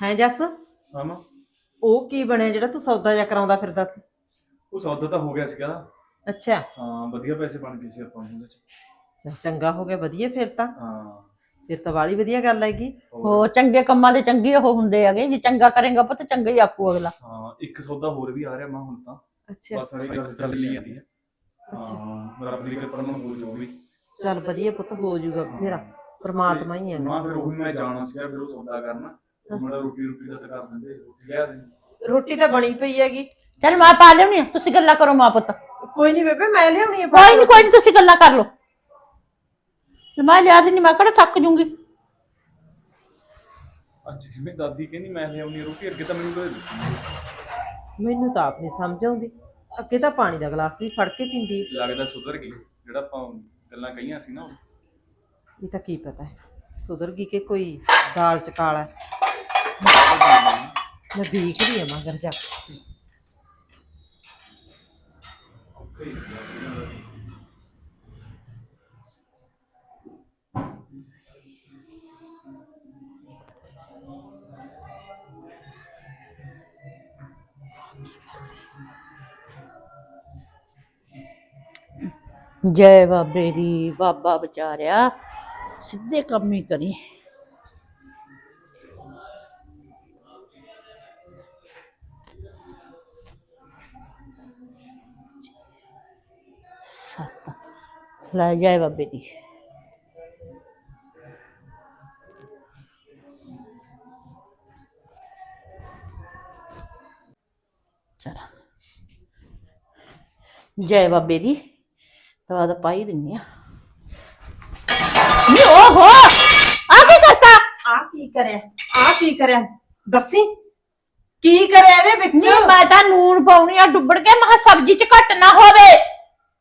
ਹੈ ਜੱਸ? ਹਾਂ ਮਾਂ। ਉਹ ਕੀ ਬਣਿਆ ਜਿਹੜਾ ਤੂੰ ਸੌਦਾ ਜਿਹਾ ਕਰਾਉਂਦਾ ਫਿਰਦਾ ਸੀ? ਉਹ ਸੌਦਾ ਤਾਂ ਹੋ ਗਿਆ ਸੀਗਾ। ਅੱਛਾ। ਹਾਂ ਵਧੀਆ ਪੈਸੇ ਬਣ ਗਏ ਸੀ ਆਪਾਂ ਨੂੰ ਉਹਦੇ ਚ। ਚੱਲ ਚੰਗਾ ਹੋ ਗਿਆ ਵਧੀਆ ਫਿਰ ਤਾਂ। ਹਾਂ। ਫਿਰ ਤਾਂ ਵਾਲੀ ਵਧੀਆ ਗੱਲ ਹੈਗੀ। ਹੋ ਚੰਗੇ ਕੰਮਾਂ ਦੇ ਚੰਗੇ ਉਹ ਹੁੰਦੇ ਹੈਗੇ ਜੇ ਚੰਗਾ ਕਰੇਗਾ ਪੁੱਤ ਚੰਗਾ ਹੀ ਆਖੂ ਅਗਲਾ। ਹਾਂ ਇੱਕ ਸੌਦਾ ਹੋਰ ਵੀ ਆ ਰਿਹਾ ਮਾਂ ਹੁਣ ਤਾਂ। ਅੱਛਾ। ਬਸ ਇਹ ਗੱਲ ਚੱਲ ਹੀ। ਜਾਂਦੀ ਹੈ ਹਾਂ ਰੱਬ ਦੀ ਕਿਰਪਾ ਨਾਲ ਹੋ ਜੋ ਵੀ ਚੱਲ ਵਧੀਆ ਪੁੱਤ ਹੋ ਜਾਊਗਾ ਫੇਰਾ ਪ੍ਰਮਾਤਮਾ ਹੀ ਹੈ। ਮਾਂ ਫਿਰ ਉਹ ਮੈਂ ਜਾਣਾ ਸੀਗਾ ਫਿਰ ਉਹ ਸੌਦਾ ਕਰਨਾ। ਰੋਟੀ ਰੋਟੀ ਦਾ ਤਾਂ ਕਰ ਦਿੰਦੇ ਰੋਟੀ ਲਿਆ ਦੇ ਰੋਟੀ ਤਾਂ ਬਣੀ ਪਈ ਹੈਗੀ। ਚੱਲ ਮੈਂ ਪਾ ਲਿਆਉਣੀ ਆ ਤੁਸੀਂ ਗੱਲਾਂ ਕਰੋ ਮਾਂ ਪੁੱਤ। ਕੋਈ ਨਹੀਂ ਬੇਬੇ ਮੈਂ ਲਿਆਉਣੀ ਹੈ ਕੋਈ ਨਹੀਂ ਕੋਈ ਨਹੀਂ ਤੁਸੀਂ ਗੱਲਾਂ ਕਰ ਲਓ। ਮੈਂ ਲਿਆ ਦਿੰਦੀ ਮੈਂ ਕਿਹੜਾ ਥੱਕ ਜੂੰਗੀ। ਅੱਜ ਕਿਵੇਂ ਦਾਦੀ ਕਹਿੰਦੀ ਮੈਂ ਲਿਆਉਣੀ ਰੋਟੀ ਅੱਗੇ ਤਾਂ ਮੈਨੂੰ ਕਦੇ ਦਿੱਤੀ। ਮੈਨੂੰ ਤਾਂ ਆਪ ਨਹੀਂ ਸਮਝ ਆਉਂਦੀ। ਅੱਗੇ ਤਾਂ ਪਾਣੀ ਦਾ ਗਲਾਸ ਵੀ ਫੜ ਕੇ ਪੀਂਦੀ। ਲੱਗਦਾ ਸੁਧਰ ਗਈ ਜਿਹੜਾ ਆਪਾਂ ਗੱਲਾਂ ਕਹੀਆਂ ਸੀ ਨਾ ਉਹ। ਇਹ ਤਾਂ ਕੀ ਪਤਾ ਹੈ। ਸੁਧਰ ਗਈ ਕਿ ਕੋਈ ਦਾਲ ਚ ਕਾਲਾ ਹੈ। ਮੈਂ ਦੇਖਦੀ ਆ ਮਗਰ ਜਾ ਕੇ। ਜੈ ਬਾਬੇ ਦੀ ਬਾਬਾ ਵਿਚਾਰਿਆ ਸਿੱਧੇ ਕੰਮ ਹੀ ਸੱਤ ਲੈ ਜੈ ਬਾਬੇ ਦੀ। ਚਲ। ਜੈ ਬਾਬੇ ਦੀ ਤਵਾ ਦਾ ਪਾਈ ਦਿੰਨੀ ਆ। ਓਹੋ ਆ ਕੀ ਕਰਤਾ? ਆ ਕੀ ਕਰਿਆ? ਆ ਕੀ ਕਰਿਆ? ਦੱਸੀ। ਕੀ ਕਰਿਆ ਇਹਦੇ ਵਿੱਚ? ਨੀ ਮੈਂ ਤਾਂ ਨੂਨ ਪਾਉਣੀ ਆ ਡੁੱਬੜ ਕੇ ਮਹਾ ਸਬਜ਼ੀ ਚ ਘੱਟ ਨਾ ਹੋਵੇ।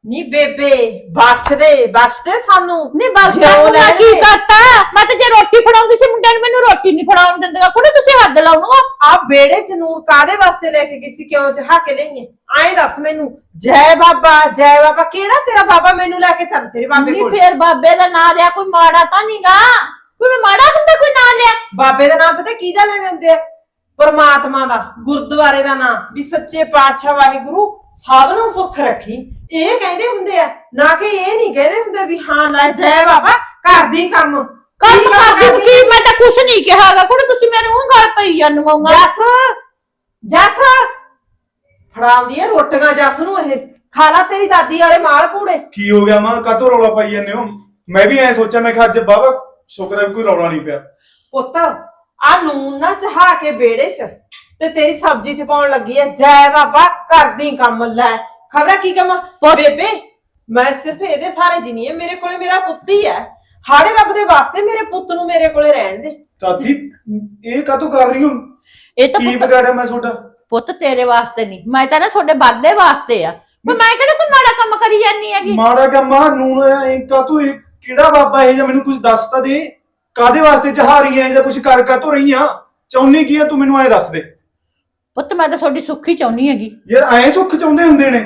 ਨੀ ਬੇਬੇ ਬਖਸ਼ ਦੇ ਬਖਸ਼ ਦੇ ਸਾਨੂੰ ਨੀ ਬਸ ਮੈਂ ਲੈਣਗੇ। ਕੀ ਕਰਤਾ? ਮੈਂ ਤਾਂ ਜੇ ਰੋਟੀ ਫੜਾਉਂਦੀ ਸੀ ਮੁੰਡੇ ਨੂੰ ਮੈਨੂੰ ਰੋਟੀ ਨਹੀਂ ਫੜਾਉਣ ਦਿੰਦਾ ਕੁੜੇ ਤੁਸੀਂ ਹੱਦ ਲਾਉਣੋ ਆ ਬੇੜੇ ਚ ਨੂਰ ਕਾਦੇ ਵਾਸਤੇ ਲੈ ਕੇ ਗਈ ਸੀ? ਕਿਉਂ ਚਹਾ ਕੇ ਲਈਏ ਆਏ ਦੱਸ ਮੈਨੂੰ। ਜੈ ਬਾਬਾ ਜੈ ਬਾਬਾ ਕਿਹੜਾ ਤੇਰਾ ਬਾਬਾ ਮੈਨੂੰ ਲੈ ਕੇ ਚੱਲ ਤੇਰੇ ਬਾਬੇ ਕੋਲ? ਫੇਰ ਬਾਬੇ ਦਾ ਨਾਂ ਲਿਆ ਕੋਈ ਮਾੜਾ ਤਾਂ ਨਹੀਂਗਾ ਕੋਈ ਮੈਂ ਮਾੜਾ ਹੁੰਦਾ ਕੋਈ ਨਾਂ ਲਿਆ? ਬਾਬੇ ਦਾ ਨਾਮ ਪਤਾ ਕਿਹਦਾ ਲੈਂਦੇ ਹੁੰਦੇ ਆ? ਪਰਮਾਤਮਾ ਦਾ ਗੁਰਦੁਆਰੇ ਦਾ ਨਾਮ ਵੀ ਸੱਚੇ ਪਾਤਸ਼ਾਹ ਵਾਹਿਗੁਰੂ ਸਭ ਨੂੰ ਸੁੱਖ ਰੱਖੀ। ਇਹ ਕਹਿੰਦੇ ਹੁੰਦੇ ਆ ਨਾ ਕਿ ਇਹ ਨਹੀਂ ਕਹਿੰਦੇ ਹੁੰਦੇ ਵੀ ਹਾਂ ਲੈ ਜੈ ਬਾਬਾ ਘਰ ਦੀ ਕੰਮ। ਕੰਮ ਕੀ ਕਰਦੀ ਕਰਦੀ ਕੀ ਮੈਂ ਤਾਂ ਕੁਛ ਨਹੀਂ ਕਿਹਾਗਾ ਕੁੜੇ ਤੁਸੀਂ ਮੇਰੇ ਉਹ ਗੱਲ ਪਈ ਜਾਂਨੂਗਾ ਜੱਸ ਜੱਸ। ਫੜਾਉਂਦੀ ਹੈ ਰੋਟੀਆਂ ਜੱਸ ਨੂੰ ਇਹ। ਖਾ ਲਾ ਤੇਰੀ ਦਾਦੀ ਵਾਲੇ ਮਾਲ ਪੂੜੇ। ਕੀ ਹੋ ਗਿਆ ਮਾਂ? ਕਾਤੋਂ ਰੌਲਾ ਪਾਈ ਜਾਂਦੇ ਹੋ? ਮੈਂ ਵੀ ਐ ਸੋਚਿਆ ਮੈਂ ਕਿਹਾ ਅੱਜ ਬਾਬਾ ਸ਼ੁਕਰ ਹੈ ਵੀ ਕੋਈ ਰੌਲਾ ਨਹੀਂ ਪਿਆ। ਪੁੱਤ ਆ ਨੂਨ ਨਾ ਚਹਾ ਕੇ ਬੇੜੇ ਚ। ਤੇ ਤੇਰੀ ਸਬਜ਼ੀ ਚ ਪਾਉਣ ਲੱਗੀ ਐ ਜੈ ਬਾਬਾ ਕਰਦੀ ਕੰਮ ਲੈ। ਖਬਰਾਂ ਕੀ ਕਮਾ? ਬੇਬੇ ਮੈਂ ਸਿਰਫ ਇਹਦੇ ਸਾਰੇ ਜਿਨੀ ਐ ਮੇਰੇ ਕੋਲੇ ਮੇਰਾ ਪੁੱਤ ਹੀ ਐ। ਹਾੜੇ ਰੱਬ ਦੇ ਵਾਸਤੇ ਮੇਰੇ ਪੁੱਤ ਨੂੰ ਮੇਰੇ ਕੋਲੇ ਰਹਿਣ ਦੇ। ਦਾਦੀ ਇਹ ਕਾਤੋਂ ਕਰ ਰਹੀ ਹੋ ਇਹ ਤਾਂ ਕੀ ਪੁੱਤ- ਵਿਗਾੜਿਆ ਮੈਂ ਤੁਹਾਡਾ? ਪੁੱਤ ਤੇਰੇ ਵਾਸਤੇ ਨਹੀਂ ਮੈਂ ਤਾਂ ਨਾ ਤੁਹਾਡੇ ਬਾਦੇ ਵਾਸਤੇ ਆ। ਪਰ ਮੈਂ ਕਿਹੜਾ ਕੋਈ ਮਾੜਾ ਕੰਮ ਕਰੀ ਜਾਨੀ ਹੈਗੀ? ਮਾੜਾ ਕੰਮਾ ਨੂਨ ਐ ਕਾਤੋਂ ਇਹ ਕਿਹੜਾ ਬਾਬਾ ਇਹ ਜਾਂ ਮੈਨੂੰ ਕੁਝ ਦੱਸ ਤਾਂ ਦੇ? ਕਾਦੇ ਵਾਸਤੇ ਚਾਹ ਰਹੀ ਐ ਜਾਂ ਕੁਝ ਕਰ ਕਾਤੋਂ ਰਹੀ ਆ ਚਾਹੁੰਨੀ ਕੀ ਆ ਤੂੰ ਮੈਨੂੰ ਐ ਦੱਸ ਦੇ। ਪੁੱਤ ਮੈਂ ਤਾਂ ਤੁਹਾਡੀ ਸੁੱਖੀ ਚਾਹੁੰਨੀ ਹੈਗੀ। ਯਾਰ ਐ ਸੁੱਖ ਚਾਹੁੰਦੇ ਹੁੰਦੇ ਨੇ?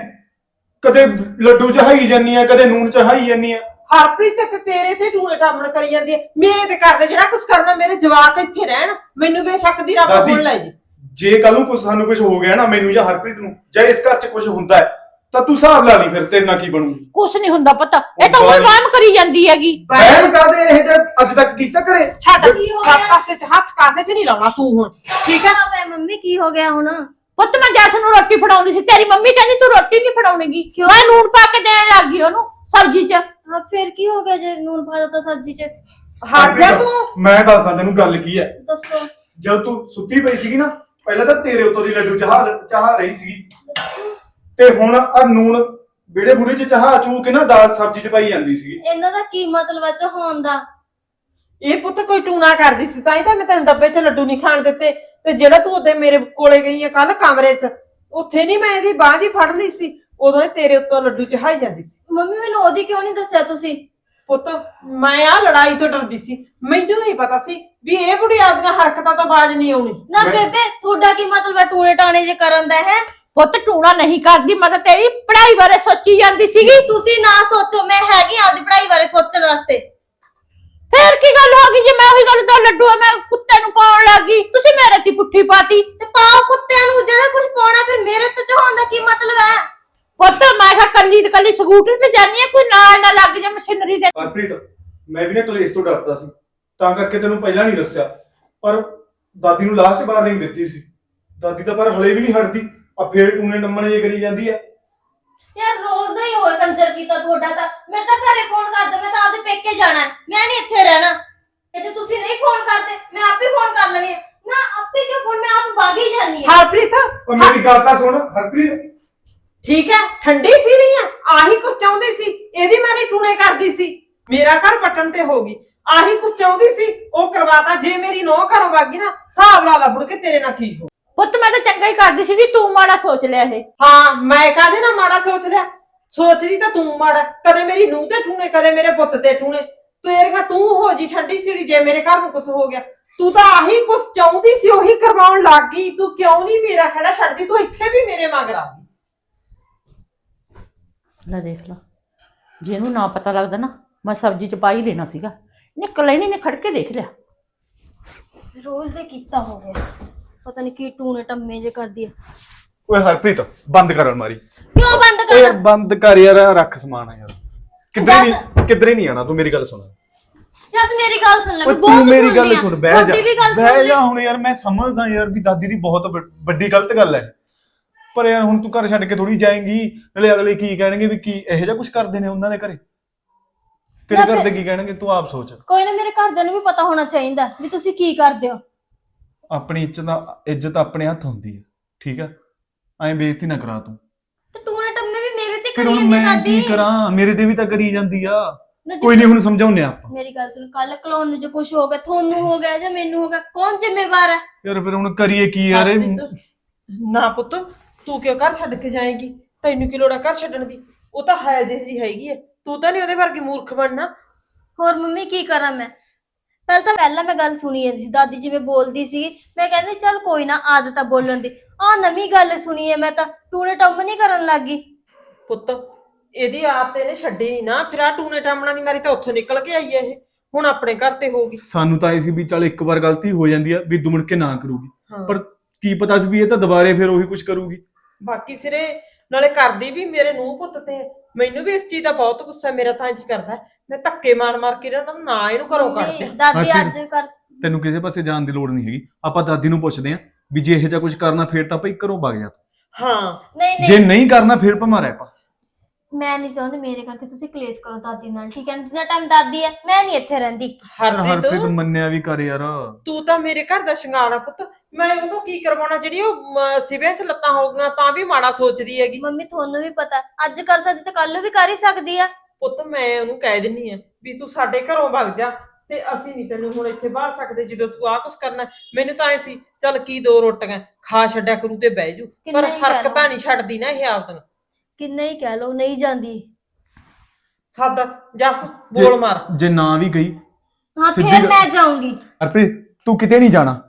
ਕਦੇ ਲੱਡੂ ਚਹਾਈ ਜਾਨੀ ਆ ਕਦੇ ਨੂਨ ਚਹਾਈ ਜਾਨੀ ਆ। ਹਰਪ੍ਰੀਤ ਤੇ ਤੇਰੇ ਤੇ ਟੂਣੇ ਟਾਮਣ ਕਰੀ ਜਾਂਦੀ ਐ ਮੇਰੇ ਤੇ ਕਰਦੇ ਜਿਹੜਾ ਕੁਝ ਕਰਨਾ ਮੇਰੇ ਜਵਾਕ ਇੱਥੇ ਰਹਿਣ। ਮੈਨੂੰ ਬੇਸ਼ੱਕ ਦੀ ਰੱਬ ਦਾਦੀ, ਕੋਲ ਲੈ ਜੀ। ਜੇ ਕੱਲ ਨੂੰ ਕੁਝ ਸਾਨੂੰ ਕੁਝ ਹੋ ਗਿਆ ਨਾ ਮੈਨੂੰ ਜਾਂ ਹਰਪ੍ਰੀਤ ਨੂੰ ਜਾਂ ਇਸ ਘਰ 'ਚ ਕੁਝ ਹੁੰਦਾ ਹੈ ਤਾਂ ਤੂੰ ਹਿਸਾਬ ਲਾ ਲਈ ਫਿਰ ਤੇਰੇ ਨਾਲ ਕੀ ਬਣੂਗੀ। ਕੁਛ ਨਹੀਂ ਹੁੰਦਾ ਪੁੱਤ ਇਹ ਤਾਂ ਉਹ ਵਾਮ ਕਰੀ ਜਾਂਦੀ ਹੈਗੀ। ਬਹਿਮ ਕਾਦੇ ਇਹ ਜੇ ਅੱਜ ਤੱਕ ਕੀਤਾ ਕਰੇ ਛੱਡ। ਕੀ ਹੋ ਸੱਤ ਗਿਆ? ਕਾਸੇ ਚ ਹੱਥ ਕਾਸੇ ਚ ਨਹੀਂ ਲਾਉਣਾ ਤੂੰ ਹੁਣ ਠੀਕ ਹੈ ਮੈਂ ਮੰਮੀ? ਕੀ ਹੋ ਗਿਆ ਹੁਣ? ਪੁੱਤ ਮੈਂ ਜੈਸ ਨੂੰ ਰੋਟੀ ਫੜਾਉਂਦੀ ਸੀ ਤੇਰੀ ਮੰਮੀ ਕਹਿੰਦੀ ਤੂੰ ਰੋਟੀ ਨਹੀਂ ਫੜਾਉਣੇਗੀ। ਕਿਉਂ? ਮੈਂ ਲੂਣ ਪਾ ਕੇ ਦੇਣ ਲੱਗ ਗਈ ਉਹਨੂੰ ਸਬਜ਼ੀ 'ਚ। ਹਾਂ ਫਿਰ ਕੀ ਹੋ ਗਿਆ ਜੇ ਨੂਨ ਪਾ ਦਿੱਤਾ ਸਬਜ਼ੀ 'ਚ? ਹਟ ਜਾ ਤੂੰ। ਮੈਂ ਦੱਸਦਾ ਤੈਨੂੰ ਗੱਲ ਕੀ ਹੈ। ਦੱਸੋ। ਜਦ ਤੂੰ ਸੁੱਤੀ ਪਈ ਸੀਗੀ ਨਾ ਪਹਿਲਾਂ ਤਾਂ ਤੇਰੇ ਉੱਤੋਂ ਦੀ ਲੱਡੂ ਚਾਹ ਚਾਹ ਰਹੀ ਸੀਗੀ। ਤੇ ਹੁਣ ਆ ਨੂਨ ਬੇੜੇ ਬੁੜੇ 'ਚ ਚਾਹ ਚੂ ਕੇ ਨਾ ਦਾਲ ਸਬਜ਼ੀ 'ਚ ਪਾਈ ਜਾਂਦੀ ਸੀਗੀ। ਇਹਨਾਂ ਦਾ ਕੀ ਮਤਲਬ ਹੈ ਚਾਹਣ ਦਾ? ਇਹ ਪੁੱਤ ਕੋਈ ਟੂਣਾ ਕਰਦੀ ਸੀ ਤਾਂ ਹੀ ਤਾਂ ਮੈਂ ਤੈਨੂੰ ਡੱਬੇ 'ਚ ਲੱਡੂ ਨਹੀਂ ਖਾਣ ਦਿੱਤੇ। ਤੇ ਜਿਹੜਾ ਤੂੰ ਉਹਦੇ ਮੇਰੇ ਕੋਲੇ ਗਈ ਆ ਕੱਲ ਕਮਰੇ 'ਚ ਉੱਥੇ ਨਹੀਂ ਮੈਂ ਇਹਦੀ ਬਾਂਹ ਜੀ ਫੜ ਲਈ ਸੀ ਉਦੋਂ ਇਹ ਤੇਰੇ ਉੱਤੋਂ ਲੱਡੂ ਚਹਾਈ ਜਾਂਦੀ ਸੀ। ਮੰਮੀ ਮੈਨੂੰ ਉਹਦੀ ਕਿਉਂ ਨਹੀਂ ਦੱਸਿਆ ਤੁਸੀਂ? ਪੁੱਤ ਮੈਂ ਆ ਲੜਾਈ ਤੋਂ ਡਰਦੀ ਸੀ। ਮੈਨੂੰ ਨਹੀਂ ਪਤਾ ਸੀ ਵੀ ਇਹ ਬੁੜੀ ਆਪਦੀਆਂ ਹਰਕਤਾਂ ਤੋਂ ਬਾਜ ਨਹੀਂ ਆਉਣੀ। ਨਾ ਮੈਂ- ਬੇਬੇ ਤੁਹਾਡਾ ਕੀ ਮਤਲਬ ਹੈ ਟੂਣੇ ਟਾਣੇ ਜੇ ਕਰਨ ਦਾ ਹੈ? ਪੁੱਤ ਟੂਣਾ ਨਹੀਂ ਕਰਦੀ ਮੈਂ ਤਾਂ ਤੇਰੀ ਪੜ੍ਹਾਈ ਬਾਰੇ ਸੋਚੀ ਜਾਂਦੀ ਸੀਗੀ। ਤੁਸੀਂ ਨਾ ਸੋਚੋ ਮੈਂ ਹੈਗੀ ਆਂ ਆਪਦੀ ਪੜ੍ਹਾਈ ਬਾਰੇ ਸੋਚਣ ਵਾਸਤੇ। ਫੇਰ ਕੀ ਗੱਲ ਹੋ ਗਈ ਜੇ ਮੈਂ ਉਹੀ ਗੱਲ ਦੋ ਲੱਡੂ ਆ, ਮੈਂ ਕੁੱਤੇ ਨੂੰ ਪਾਉਣ ਲੱਗ ਗਈ। ਤੁਸੀਂ ਮੇਰੇ ਤੇ ਪੁੱਠੀ ਪਾਤੀ। ਤੇ ਪਾਓ ਕੁੱਤਿਆਂ ਨੂੰ ਜਿਹੜਾ ਕੁਝ ਪਾਉਣਾ ਫਿਰ ਮੇਰੇ ਤੇ ਚਹਾਉਣ ਦਾ ਕੀ ਮਤਲਬ ਹੈ? ਪੁੱਤ ਮੈਂ ਕਿਹਾ ਕੱਲੀ ਤੇ ਕੱਲੀ ਸਕੂਟਰ ਤੇ ਜਾਨੀ ਆ ਕੋਈ ਨਾਲ ਨਾ ਲੱਗ ਜਾ ਮਸ਼ੀਨਰੀ ਦੇ। ਹਰਪ੍ਰੀਤ ਮੈਂ ਵੀ ਨਾ ਕਲੇਸ਼ ਤੋਂ ਡਰਦਾ ਸੀ। ਤਾਂ ਕਰਕੇ ਤੈਨੂੰ ਪਹਿਲਾਂ ਨਹੀਂ ਦੱਸਿਆ। ਪਰ ਦਾਦੀ ਨੂੰ ਲਾਸਟ ਵਾਰ ਨਹੀਂ ਦਿੱਤੀ ਸੀ। ਦਾਦੀ ਤਾਂ ਪਰ ਹਲੇ ਵੀ ਨਹੀਂ ਹਟਦੀ। ਆ ਫੇਰ ਟੂਨੇ ਨੰਮਣੇ ਜੇ ਕਰੀ ਜਾਂਦੀ ਆ। ਯਾਰ ਰੋਜ਼ ਦਾ ਹੀ ਹੋਏ ਕੰਜਰ ਕੀਤਾ ਤੁਹਾਡਾ ਤਾਂ। ਮੈਂ ਤਾਂ ਘਰੇ ਫੋਨ ਕਰਦਾ ਮੈਂ ਤਾਂ ਆਪਦੇ ਪੇਕੇ ਜਾਣਾ ਹੈ। ਮੈਂ ਨਹੀਂ ਇੱਥੇ ਰਹਿਣਾ। ਤੇ ਜੇ ਤੁਸੀਂ ਨਹੀਂ ਫੋਨ ਕਰਦੇ ਮੈਂ ਆਪੇ ਫੋਨ ਕਰ ਲੈਣੀ। ਨਾ ਆਪੇ ਕਿਉਂ ਫੋਨ ਮੈਂ ਆਪ ਬਾਗੀ ਜਾਨੀ ਹੈ। ਹਰਪ੍ਰੀਤ ਉਹ ਮੇਰੀ ਗੱਲ ਤਾਂ ਸੁਣ ਹਰਪ੍ਰੀਤ। ਠੀਕ ਹੈ ਠੰਡੀ ਸੀ ਨਹੀਂ ਆ ਆਹੀ ਕੁਛ ਚਾਹੁੰਦੀ ਸੀ। ਇਹਦੀ ਮਾਰੀ ਟੂਣੇ ਕਰਦੀ ਸੀ। ਮੇਰਾ ਘਰ ਪਟਣ ਤੇ ਹੋ ਗਈ। ਆਹੀ ਕੁਛ ਚਾਹੁੰਦੀ ਸੀ ਉਹ ਕਰਵਾਤਾ ਜੇ ਮੇਰੀ ਨੌ ਘਰੋਂ ਵਾਗੀ ਨਾ ਹਿਸਾਬ ਲਾ ਲਾ ਫੁੜ ਕੇ ਤੇਰੇ ਨਾਲ ਕੀ ਹੋ ਪੁੱਤ ਮੈਂ ਤਾਂ ਚੰਗਾ ਹੀ ਕਰਦੀ ਸੀ ਤੂੰ ਮਾੜਾ ਸੋਚ ਲਿਆ ਇਹ। ਹਾਂ ਮੈਂ ਕਾਹਦੇ ਨਾਲ ਮਾੜਾ ਸੋਚ ਲਿਆ? ਸੋਚਦੀ ਤਾਂ ਤੂੰ ਮਾੜਾ ਕਦੇ ਮੇਰੀ ਨੂੰਹ ਤੇ ਠੂਣੇ ਕਦੇ ਮੇਰੇ ਪੁੱਤ ਤੇ ਠੂਣੇ ਤੇਰਗਾ ਤੂੰ ਹੋ ਜੀ ਠੰਡੀ ਸੀੜੀ ਜੇ ਮੇਰੇ ਘਰ ਨੂੰ ਕੁਛ ਹੋ ਗਿਆ। ਤੂੰ ਤਾਂ ਆਹੀ ਕੁਛ ਚਾਹੁੰਦੀ ਸੀ ਉਹੀ ਕਰਵਾਉਣ ਲੱਗ ਗਈ। ਤੂੰ ਕਿਉਂ ਨਹੀਂ ਮੇਰਾ ਖੜਾ ਛੱਡਦੀ? ਤੂੰ ਇੱਥੇ ਵੀ ਮੇਰੇ ਮਗਰ ਆ ਗਈ। ਲੈ ਦੇਖ ਲਾ ਜੇ ਇਹਨੂੰ ਨਾ ਪਤਾ ਲੱਗਦਾ ਨਾ ਮੈਂ ਸਬਜ਼ੀ ਚ ਪਾ ਹੀ ਲੈਣਾ ਸੀਗਾ। ਨਿਕਲ ਹੀ ਨਹੀਂ ਨੇ ਖੜ ਕੇ ਦੇਖ ਲਿਆ। ਰੋਜ਼ ਦੇ ਕੀਤਾ ਹੋ ਗਿਆ। ਪਤਾ ਨਹੀਂ ਕੀ ਟੂਨੇ ਟੰਮੇ ਜੇ ਕਰਦੀ ਹੈ ਓਏ ਹਰਪ੍ਰੀਤ ਬੰਦ ਕਰ ਅਲਮਾਰੀ। ਕਿਉਂ ਬੰਦ ਓਏ ਯਾਰ ਕਰ ਬੰਦ ਕਰ ਯਾਰ ਆਹ ਰੱਖ ਸਮਾਨ ਆ ਯਾਰ। ਕਿੱਧਰੇ ਨਹੀਂ ਕਿੱਧਰੇ ਨਹੀਂ ਆਣਾ? ਤੂੰ ਮੇਰੀ ਗੱਲ ਸੁਣ। ਜਸ ਮੇਰੀ ਗੱਲ ਸੁਣ ਲੈ ਓਏ ਮੈਂ ਬਹੁਤ ਤੂੰ ਮੇਰੀ ਗੱਲ। ਸੁਣ ਬਹਿ ਜਾ। ਤੁਹਾਡੀ ਵੀ ਗੱਲ ਸੁਣ ਬਹਿ ਜਾ ਹੁਣ ਯਾਰ ਮੈਂ ਸਮਝਦਾ ਯਾਰ ਵੀ ਦਾਦੀ ਦੀ ਬਹੁਤ ਵੱਡ- ਵੱਡੀ ਗਲਤ ਗੱਲ ਹੈ। ਪਰ ਯਾਰ ਹੁਣ ਤੂੰ ਘਰ ਛੱਡ ਕੇ ਥੋੜੀ ਜਾਏਂਗੀ ਨਾਲੇ ਅਗਲੇ ਕੀ ਕਹਿਣਗੇ ਵੀ ਕੀ ਇਹੋ ਜਿਹਾ ਕੁਝ ਕਰਦੇ ਨੇ ਉਹਨਾਂ ਦੇ ਘਰੇ? ਤੇਰੇ ਯਾਰ ਘਰ ਦੇ ਕੀ ਕਹਿਣਗੇ? ਤੂੰ ਆਪ ਸੋਚ। ਕੋਈ ਨਾ ਮੇਰੇ ਘਰਦਿਆਂ ਨੂੰ ਵੀ ਪਤਾ ਹੋਣਾ ਚਾਹੀਦਾ ਵੀ ਤੁਸੀਂ ਕੀ ਕਰਦੇ ਹੋ। ਆਪਣੀ ਇੱਜ਼ਤ ਦਾ ਇੱਜ਼ਤ ਆਪਣੇ ਹੱਥ ਹੁੰਦੀ ਹੈ। ਠੀਕ ਹੈ? ਐਂ ਬੇਇੱਜ਼ਤੀ ਨਾ ਕਰਾ ਤੂੰ। ਤੇ ਟੂਨੇ ਟੰਮੇ ਵੀ ਮੇਰੇ ਤੇ ਫਿਰ ਕਰੀ ਹੁਣ ਜਾਂਦੀ ਮੈਂ ਦਾਦੀ। ਕੀ ਕਰਾਂ? ਮੇਰੇ ਤੇ ਵੀ ਤਾਂ ਕਰੀ ਜਾਂਦੀ ਆ। ਨਾ ਜੇ- ਕੋਈ ਨਹੀਂ ਹੁਣ ਸਮਝਾਉਨੇ ਆਪਾਂ। ਮੇਰੀ ਗੱਲ ਸੁਣ ਕੱਲ ਕਲੋਨ ਨੂੰ ਜੇ ਕੁਝ ਹੋ ਗਿਆ ਤੁਹਾਨੂੰ ਹੋ ਗਿਆ ਜਾਂ ਮੈਨੂੰ ਹੋ ਗਿਆ ਕੌਣ ਜ਼ਿੰਮੇਵਾਰ ਹੈ? ਯਾਰ ਫਿਰ ਹੁਣ ਕਰੀਏ ਕੀ ਯਾਰ? ਇਹ ਨਾ ਪੁੱਤ ਤੂੰ ਕਿਉਂ ਘਰ ਛੱਡ ਕੇ ਜਾਏਂਗੀ? ਤੈਨੂੰ ਕੀ ਲੋੜ ਆ ਘਰ ਛੱਡਣ ਦੀ? ਉਹ ਤਾਂ ਹੈ ਜਿਹੀ ਜੀ ਹੈਗੀ ਹੈ। ਤੂੰ ਤਾਂ ਨਹੀਂ ਉਹਦੇ ਵਰਗੀ ਮੂਰਖ ਬਣਨਾ। ਹੋਰ ਮੰਮੀ ਕੀ ਕਰਾਂ ਮੈਂ? ਪਹਿਲਾਂ ਤਾਂ ਪਹਿਲਾਂ ਮੈਂ ਗੱਲ ਸੁਣੀ ਜਾਂਦੀ ਸੀ ਦਾਦੀ ਜਿਵੇਂ ਬੋਲਦੀ ਸੀ ਮੈਂ ਕਹਿੰਦੀ ਚੱਲ ਕੋਈ ਨਾ ਆਦਤ ਆ ਬੋਲਣ ਦੀ। ਆ ਨਵੀਂ ਗੱਲ ਸੁਣੀ ਹੈ ਮੈਂ ਤਾਂ ਟੂਨੇ ਟੰਮ ਨਹੀਂ ਕਰਨ ਲੱਗੀ। ਪੁੱਤ ਇਹਦੀ ਆਪ ਤੇ ਇਹਨੇ ਛੱਡੀ ਨਹੀਂ ਨਾ ਫਿਰ ਆ ਟੂਨੇ ਟਾਮਣਾ ਦੀ ਮਾਰੀ ਤਾਂ ਉੱਥੋਂ ਨਿਕਲ ਕੇ ਆਈ ਹੈ ਇਹ। ਹੁਣ ਆਪਣੇ ਘਰ ਤੇ ਹੋਊਗੀ। ਸਾਨੂੰ ਤਾਂ ਇਹ ਸੀ ਵੀ ਚੱਲ ਇੱਕ ਵਾਰ ਗਲਤੀ ਹੋ ਜਾਂਦੀ ਆ ਵੀ ਦੁਮੜ ਕੇ ਨਾ ਕਰੂਗੀ। ਹਾਂ। ਪਰ ਕੀ ਪਤਾ ਸੀ ਵੀ ਇਹ ਤਾਂ ਦੁਬਾਰੇ ਫਿਰ ਉਹੀ ਕੁਝ ਕਰੂਗੀ। ਬਾਕੀ ਸਿਰੇ ਨਾਲੇ ਕਰਦੀ ਵੀ ਮੇਰੇ ਨੂੰਹ ਪੁੱਤ ਤੇ ਹੈ। ਮੈਨੂੰ ਵੀ ਇਸ ਚੀਜ਼ ਦਾ ਬਹੁਤ ਗੁੱਸਾ ਹੈ, ਮੇਰਾ ਤਾਂ ਇੰਜ ਕਰਦਾ। ਹੈ, ਮੈਂ ਧੱਕੇ ਮਾਰ ਮਾਰ ਕੇ ਨੂੰ ਨਾ ਇਹਨੂੰ ਘਰੋਂ ਕੱਢ ਦਾਦੀ ਹਾਂ, ਅੱਜ ਕਰ ਤੈਨੂੰ ਕਿਸੇ ਪਾਸੇ ਜਾਣ ਦੀ ਲੋੜ ਨਹੀਂ ਹੈਗੀ। ਆਪਾਂ ਦਾਦੀ ਨੂੰ ਪੁੱਛਦੇ ਆਂ ਵੀ ਜੇ ਇਹੋ ਜਿਹਾ ਕੁਝ ਕਰਨਾ ਫੇਰ ਤਾਂ ਭਾਈ ਘਰੋਂ ਵਗ ਜਾ ਤੂੰ। ਹਾਂ। ਨਹੀਂ ਜੇ ਨਹੀਂ। ਨਹੀਂ ਕਰਨਾ ਫੇਰ ਭਮਾ ਰਹਿ ਪਾ। ਮੈਂ ਨਹੀਂ ਚਾਹੁੰਦੀ ਮੇਰੇ ਕਰਕੇ ਤੁਸੀਂ ਕਲੇਸ਼ ਕਰੋ ਦਾਦੀ ਨਾਲ ਠੀਕ ਹੈ? ਜਿੰਨਾ ਟਾਈਮ ਦਾਦੀ ਹੈ ਮੈਂ ਨਹੀਂ ਇੱਥੇ ਰਹਿੰਦੀ। ਹਰਪ੍ਰੀਤ। ਹਰਪ੍ਰੀਤ ਮੰਨਿਆ ਵੀ ਕਰ ਯਾਰ। ਤੂੰ ਤਾਂ ਮੇਰੇ ਘਰ ਦਾ ਸ਼ਿੰਗਾਰ ਆ ਪੁੱਤ। ਮੈਂ ਉਹ ਤੋਂ ਕੀ ਕਰਵਾਉਣਾ ਜਿਹੜੀ ਉਹ ਮ, ਸਿਵਿਆਂ 'ਚ ਲੱਤਾਂ ਹੋ ਗਈਆਂ ਤਾਂ ਵੀ ਮਾੜਾ ਸੋਚਦੀ ਹੈਗੀ। ਮੰਮੀ ਤੁਹਾਨੂੰ ਵੀ ਪਤਾ ਅੱਜ ਕਰ ਸਕਦੀ ਤਾਂ ਕੱਲ ਨੂੰ ਵੀ ਕਰ ਹੀ ਸਕਦੀ ਆ। ਪੁੱਤ ਮੈਂ ਉਹਨੂੰ ਕਹਿ ਦਿੰਨੀ ਆ ਵੀ ਤੂੰ ਸਾਡੇ ਘਰੋਂ ਵਗ ਜਾ ਤੇ ਅਸੀਂ ਨਹੀਂ ਤੈਨੂੰ ਹੁਣ ਇੱਥੇ ਬਾਹਰ ਸਕਦੇ ਜਦੋਂ ਤੂੰ ਆਹ ਕੁਛ ਕਰਨਾ ਮੈਨੂੰ ਤਾਂ ਐ ਸੀ ਚੱਲ ਕੀ ਦੋ ਰੋਟੀਆਂ ਖਾ ਛੱਡਿਆ ਕਰੂ ਤੇ ਬਹਿ ਜੂ ਕਿੰਨਾ ਪਰ ਹੀ ਕਹਿ ਹਰਕਤਾਂ। ਨਹੀਂ ਛੱਡਦੀ ਨਾ ਇਹ ਆਪਦੀਆਂ ਕਿੰਨਾ ਹੀ ਕਹਿ ਲਓ ਨਹੀਂ ਜਾਂਦੀ। ਸੱਦ ਜੱਸ ਜੇ- ਬੋਲ ਮਾਰ। ਜੇ ਨਾ ਵੀ ਗਈ ਹਾਂ ਸਿੱਧੀ ਫੇਰ ਗੱਲ- ਮੈਂ ਜਾਊਂਗੀ। ਹਰਪ੍ਰੀਤ ਤੂੰ ਕਿਤੇ ਨਹੀਂ ਜਾਣਾ।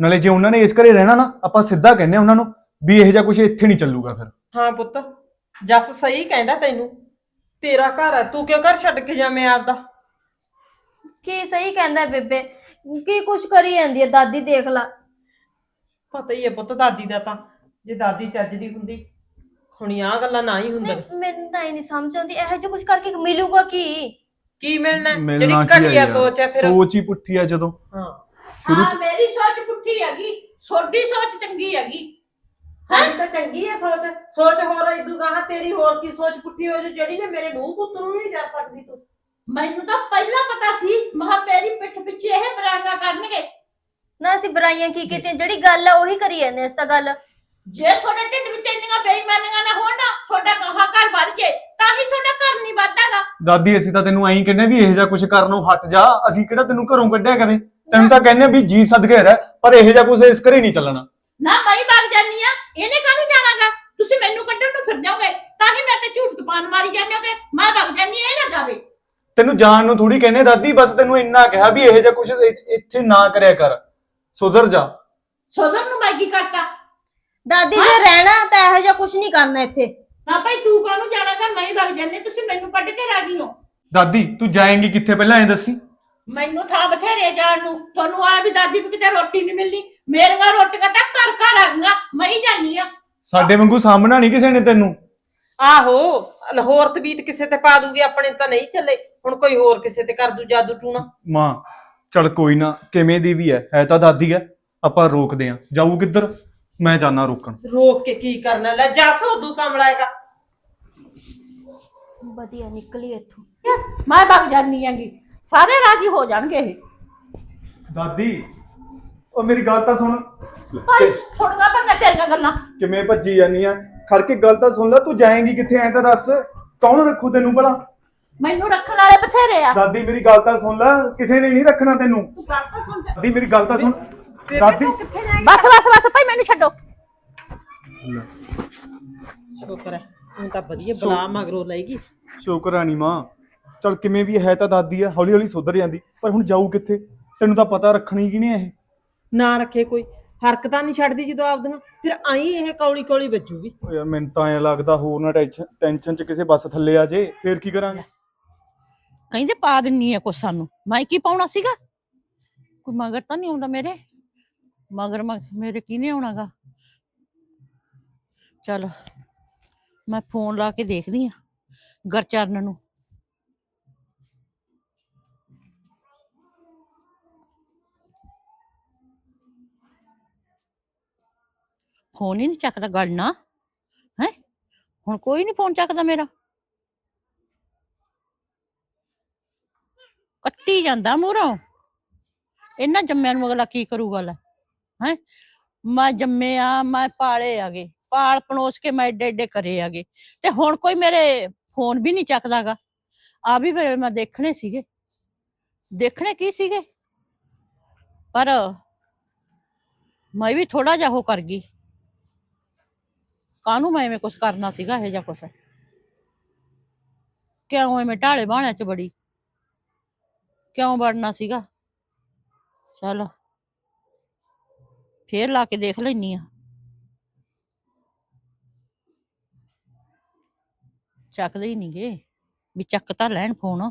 ਨਾਲੇ ਜੇ ਉਹਨਾਂ ਨੇ ਇਸ ਘਰੇ ਰਹਿਣਾ ਨਾ ਆਪਾਂ ਸਿੱਧਾ ਕਹਿੰਨੇ ਉਹਨਾਂ ਨੂੰ ਵੀ ਇਹੋ ਜਿਹਾ ਕੁਝ ਇੱਥੇ ਨਹੀਂ ਚੱਲੂਗਾ ਫਿਰ। ਹਾਂ ਪੁੱਤ ਜੱਸ ਸਹੀ ਕਹਿੰਦਾ ਤੈਨੂੰ। ਤੇਰਾ ਘਰ ਹੈ ਤੂੰ ਕਿਉਂ ਘਰ ਛੱਡ ਕੇ ਜਾਵੇਂ ਆਪਦਾ? ਕੀ ਸਹੀ ਕਹਿੰਦਾ ਬੇਬੇ? ਕੀ ਕੁਛ ਕਰੀ ਜਾਂਦੀ ਹੈ ਦਾਦੀ ਦੇਖ ਲਾ। ਪਤਾ ਹੀ ਹੈ ਪੁੱਤ ਦਾਦੀ ਦਾ ਤਾਂ ਜੇ ਦਾਦੀ ਚੱਜਦੀ ਹੁੰਦੀ ਹੁਣੀ ਆ ਗੱਲਾਂ ਨਾ ਹੀ ਹੁੰਦੀਆਂ ਨਹੀਂ ਮੈਨੂੰ ਤਾਂ ਇਹ ਨਹੀਂ ਸਮਝ ਆਉਂਦੀ ਇਹੋ ਜਿਹਾ ਕੁਛ ਕਰਕੇ ਮਿਲੂਗਾ ਕੀ? ਕੀ ਮਿਲਣਾ? ਹੈ? ਜਿਹੜੀ ਮਿਲਣਾ ਕੀ ਹੈ ਘਟੀਆ? ਸੋਚ ਹੈ ਫਿਰ। ਸੋਚ ਹੀ ਪੁੱਠੀ ਆ ਜਦੋਂ। ਹਾਂ। ਹਾਂ ਮੇਰੀ ਸੋਚ ਪੁੱਠੀ ਹੈਗੀ ਤੁਹਾਡੀ ਸੋਚ ਚੰਗੀ ਹੈਗੀ। ਸਾਡੀ ਤਾਂ ਚੰਗੀ ਹੈ ਸੋਚ ਸੋਚ ਹੋਰ ਇਦੂ ਗਾਹਾਂ ਤੇਰੀ ਹੋਰ ਕੀ ਸੋਚ ਪੁੱਠੀ ਹੋ ਜੋ ਜਿਹੜੀ ਨੇ ਮੇਰੇ ਨੂੰਹ ਪੁੱਤ ਨੂੰ ਨਹੀਂ ਜਾ ਸਕਦੀ ਤੂੰ। ਮੈਨੂੰ ਤਾਂ ਪਹਿਲਾਂ ਪਤਾ ਸੀ ਮਹਾ ਪਿੱਠ ਪਿੱਛੇ ਇਹ ਬਰਾਂਗਾ ਕਰਨਗੇ। ਨਾ ਅਸੀਂ ਬੁਰਾਈਆਂ ਕੀ ਕੀਤੀਆਂ ਜਿਹੜੀ ਗੱਲ ਹੈ ਉਹੀ ਕਰੀ ਜਾਂਦੇ ਇਸ ਤਾਂ ਗੱਲ। ਜੇ ਤੁਹਾਡੇ ਢਿੱਡ ਵਿੱਚ ਇੰਨੀਆਂ ਬੇਈਮਾਨੀਆਂ ਨਾ ਹੋਣ ਨਾ ਤੁਹਾਡਾ ਕਹਾ ਘਰ ਵੱਧ ਜੇ ਤਾਂ ਹੀ ਤੁਹਾਡਾ ਘਰ ਨਹੀਂ ਵੱਧਦਾਗਾ। ਦਾਦੀ ਅਸੀਂ ਤਾਂ ਤੈਨੂੰ ਐਂ ਕਹਿੰਨੇ ਵੀ ਇਹੋ ਜਿਹਾ ਕੁਝ ਕਰਨੋਂ ਹਟ ਜਾ ਅਸੀਂ ਕਿਹੜਾ ਤੈਨੂੰ ਘਰੋਂ ਕੱਢਿਆ ਕਦੇ? ਤੈਨੂੰ ਤਾਂ ਕਹਿੰਨੇ ਵੀ ਜੀ ਸਦਕੇ ਰਹਿ ਪਰ ਇਹੋ ਜਿਹਾ ਕੁਝ ਇਸ ਘਰੇ ਨਹੀਂ ਚੱਲਣਾ। ਨਾ ਮੈਂ ਵਗ ਜਾਨੀ ਆ ਇਹਨੇ ਕਾਹਨੂੰ ਜਾਣਾਗਾ? ਤੁਸੀਂ ਮੈਨੂੰ ਕੱਢਣ ਨੂੰ ਫਿਰ ਜਾਓਗੇ ਤਾਂ ਹੀ ਮੈਂ ਤੇ ਝੂਠ ਤਪਾਨ ਮਾਰੀ ਜਾਂਦੇ ਹੋਗੇ ਮੈਂ ਵਗ ਜਾਨੀ ਆ ਇਹ ਨਾ ਜਾਵੇ। ਤੈਨੂੰ ਜਾਣ ਨੂੰ ਥੋੜੀ ਕਹਿੰਨੇ ਦਾਦੀ ਬਸ ਤੈਨੂੰ ਇੰਨਾ ਕਿਹਾ ਵੀ ਇਹੋ ਜਿਹਾ ਕੁਝ ਇੱਥੇ ਨਾ ਕਰਿਆ ਕਰ। ਸੁਧਰ ਜਾ। ਸੋਦਰ ਨੂੰ ਮੈਂ ਕੀ ਕਰਤਾ? ਦਾਦੀ ਜੇ ਰਹਿਣਾ ਤਾਂ ਇਹੋ ਜਿਹਾ ਕੁਛ ਨਹੀਂ ਕਰਨਾ ਇੱਥੇ। ਨਾ ਭਾਈ ਤੂੰ ਕਾਹਨੂੰ ਜਾਣਾਗਾ? ਮੈਂ ਹੀ ਵਗ ਜਾਨੀ ਤੁਸੀਂ ਮੈਨੂੰ ਕੱਢ ਕੇ ਰਾਜੀ ਹੋ। ਦਾਦੀ ਤੂੰ ਜਾਏਂਗੀ ਕਿੱਥੇ? ਪਹਿਲਾਂ ਐਂ ਦੱਸੀ। ਮੈਨੂੰ ਥਾਂ ਬਥੇਰੇ ਜਾਣ ਨੂੰ ਤੁਹਾਨੂੰ ਆ ਵੀ ਦਾਦੀ ਨੂੰ ਕਿਤੇ ਰੋਟੀ ਨਹੀਂ ਮਿਲਣੀ। ਮੇਰੀਆਂ ਰੋਟੀਆਂ ਤਾਂ ਘਰ ਘਰ ਆ ਗਈਆਂ ਮੈਂ ਹੀ ਜਾਨੀ ਆ ਸਾਡੇ ਵਾਂਗੂ ਸਾਹਮਣਾ ਨਹੀਂ ਕਿਸੇ ਨੇ ਤੈਨੂੰ। ਆਹੋ ਲਾਹੌਰ ਤਬੀਤ ਕਿਸੇ ਤੇ ਪਾ ਦੂਗੀ ਆਪਣੇ ਤਾਂ ਨਹੀਂ ਚੱਲੇ। ਹੁਣ ਕੋਈ ਹੋਰ ਕਿਸੇ ਤੇ ਕਰ ਦੂ ਜਾਦੂ ਟੂਣਾ। ਮਾਂ ਚਲ ਕੋਈ ਨਾ ਕਿਵੇਂ ਦੀ ਵੀ ਹੈ ਹੈ ਤਾਂ ਦਾਦੀ ਹੈ ਆਪਾਂ ਰੋਕਦੇ ਆ ਜਾਊ ਕਿੱਧਰ? ਮੈਂ ਜਾਣਾ ਰੋਕਣ। ਰੋਕ ਕੇ ਕੀ ਕਰਨਾ ਲੈ ਜਾ ਸੋਦੂ ਕਮਲਾਏਗਾ ਵਧੀਆ ਨਿਕਲੀ ਇੱਥੋਂ। ਮੈਂ ਭੱਗ ਜਾਨੀ ਆਂਗੀ ਸਾਰੇ ਰਾਜੀ ਹੋ ਜਾਣਗੇ ਇਹ। ਦਾਦੀ ਉਹ ਮੇਰੀ ਗੱਲ ਤਾਂ ਸੁਣ। ਭਾਈ ਥੋੜਾ ਪੰਗਾ ਤੇਰੀਆਂ ਗੱਲਾਂ। ਕਿਵੇਂ ਭੱਜੀ ਜਾਨੀ ਆ? ਖੜ ਕੇ ਗੱਲ ਤਾਂ ਸੁਣ ਲੈ ਤੂੰ ਜਾਏਂਗੀ ਕਿੱਥੇ ਐ ਤਾਂ ਦੱਸ। ਕੌਣ ਰੱਖੂ ਤੈਨੂੰ ਭਲਾ? ਮੈਨੂੰ ਰੱਖਣ ਵਾਲੇ ਬਥੇਰੇ ਆ। ਦਾਦੀ ਮੇਰੀ ਗੱਲ ਤਾਂ ਸੁਣ ਲੈ ਕਿਸੇ ਨੇ ਨਹੀਂ ਰੱਖਣਾ ਤੈਨੂੰ। ਤੂੰ ਗੱਲ ਤਾਂ ਸੁਣ ਜਾ। ਦਾਦੀ ਮੇਰੀ ਗੱਲ ਤਾਂ ਸੁਣ। ਦਾਦੀ। ਬਸ ਬਸ ਬਸ ਭਾਈ ਮੈਨੂੰ ਛੱਡੋ। ਸ਼ੁਕਰ ਹੈ ਹੁਣ ਤਾਂ ਵਧੀਆ ਬਲਾ ਮਗਰੋਂ ਲਏਗੀ ਸ਼ੁਕਰਾਨੀ ਮਾਂ। ਚਲ ਕਿਵੇਂ ਵੀ ਹੈ ਤਾਂ ਦਾਦੀ ਆ ਹੌਲੀ ਹੌਲੀ ਸੁਧਰ ਜਾਂਦੀ ਪਰ ਹੁਣ ਜਾਊ ਕਿੱਥੇ? ਤੈਨੂੰ ਤਾਂ ਪਤਾ ਰੱਖਣੀ ਕਿ ਨਹੀਂ ਇਹ? ਨਾ ਰੱਖੇ ਕੋਈ ਹਰਕਤਾਂ ਨਹੀਂ ਛੱਡਦੀ ਜਦੋਂ ਆਪਦੀਆਂ ਫਿਰ ਆਈ ਇਹ ਕੌਲੀ ਕੌਲੀ ਵੱਜੂਗੀ। ਓ ਯਾਰ ਮੈਨੂੰ ਤਾਂ ਐ ਲੱਗਦਾ ਹੋਰ ਨਾ ਟੈਨਸ਼ਨ ਟੈਨਸ਼ਨ ਚ ਕਿਸੇ ਬੱਸ ਥੱਲੇ ਆ ਜੇ ਫੇਰ ਕੀ ਕਰਾਂਗੇ? ਕਹਿੰਦੇ ਪਾ ਦਿੰਨੀ ਆ ਕੁਛ ਸਾਨੂੰ। ਮੈਂ ਕੀ ਪਾਉਣਾ ਸੀਗਾ? ਕੋਈ ਮਗਰ ਤਾਂ ਨਹੀਂ ਆਉਂਦਾ ਮੇਰੇ? ਮਗਰ ਮਗ- ਮੇਰੇ ਕੀ ਨਹੀਂ ਆਉਣਾਗਾ? ਚਲ ਮੈਂ ਫੋਨ ਲਾ ਕੇ ਦੇਖਦੀ ਆ ਗਰਚਰਨ ਨੂੰ। ਫੋਨ ਹੀ ਨਹੀਂ ਚੱਕਦਾ ਗੱਲ ਨਾ ਹੈ? ਹੁਣ ਕੋਈ ਨਹੀਂ ਫੋਨ ਚੱਕਦਾ ਮੇਰਾ। ਕੱਟੀ ਜਾਂਦਾ ਮੂਹਰੋਂ ਇਹਨਾਂ ਜੰਮਿਆਂ ਨੂੰ ਅਗਲਾ ਕੀ ਕਰੂਗਾ ਲੈ, ਹੈ? ਮੈਂ ਜੰਮਿਆ ਮੈਂ ਪਾਲੇ ਆਗੇ। ਪਾਲ ਪਣੋਸ ਕੇ ਮੈਂ ਏਡੇ ਏਡੇ ਕਰੇ ਆਗੇ। ਤੇ ਹੁਣ ਕੋਈ ਮੇਰੇ ਫੋਨ ਵੀ ਨਹੀਂ ਚੱਕਦਾਗਾ। ਆ ਵੀ ਫਿਰ ਮੈਂ ਦੇਖਣੇ ਸੀਗੇ। ਦੇਖਣੇ ਕੀ ਸੀਗੇ? ਪਰ ਮੈਂ ਵੀ ਥੋੜਾ ਜਿਹਾ ਉਹ ਕਰ ਗਈ। ਕਾਹਨੂੰ ਮੈਂ ਐਵੇਂ ਕੁਛ ਕਰਨਾ ਸੀਗਾ, ਇਹ ਜਿਹਾ ਕੁਛ? ਕਿਉਂ ਐਵੇਂ ਢਾਲੇ ਬਾਣਿਆਂ ਚ ਬੜੀ? ਕਿਉਂ ਵੜਨਾ ਸੀਗਾ? ਚੱਲ, ਫੇਰ ਲਾ ਕੇ ਦੇਖ ਲੈਨੀ ਆ ਚੱਕਦੇ ਹੀ ਨਹੀਂਗੇ ਵੀ ਚੱਕ ਤਾਂ ਲੈਣ ਫੋਨ।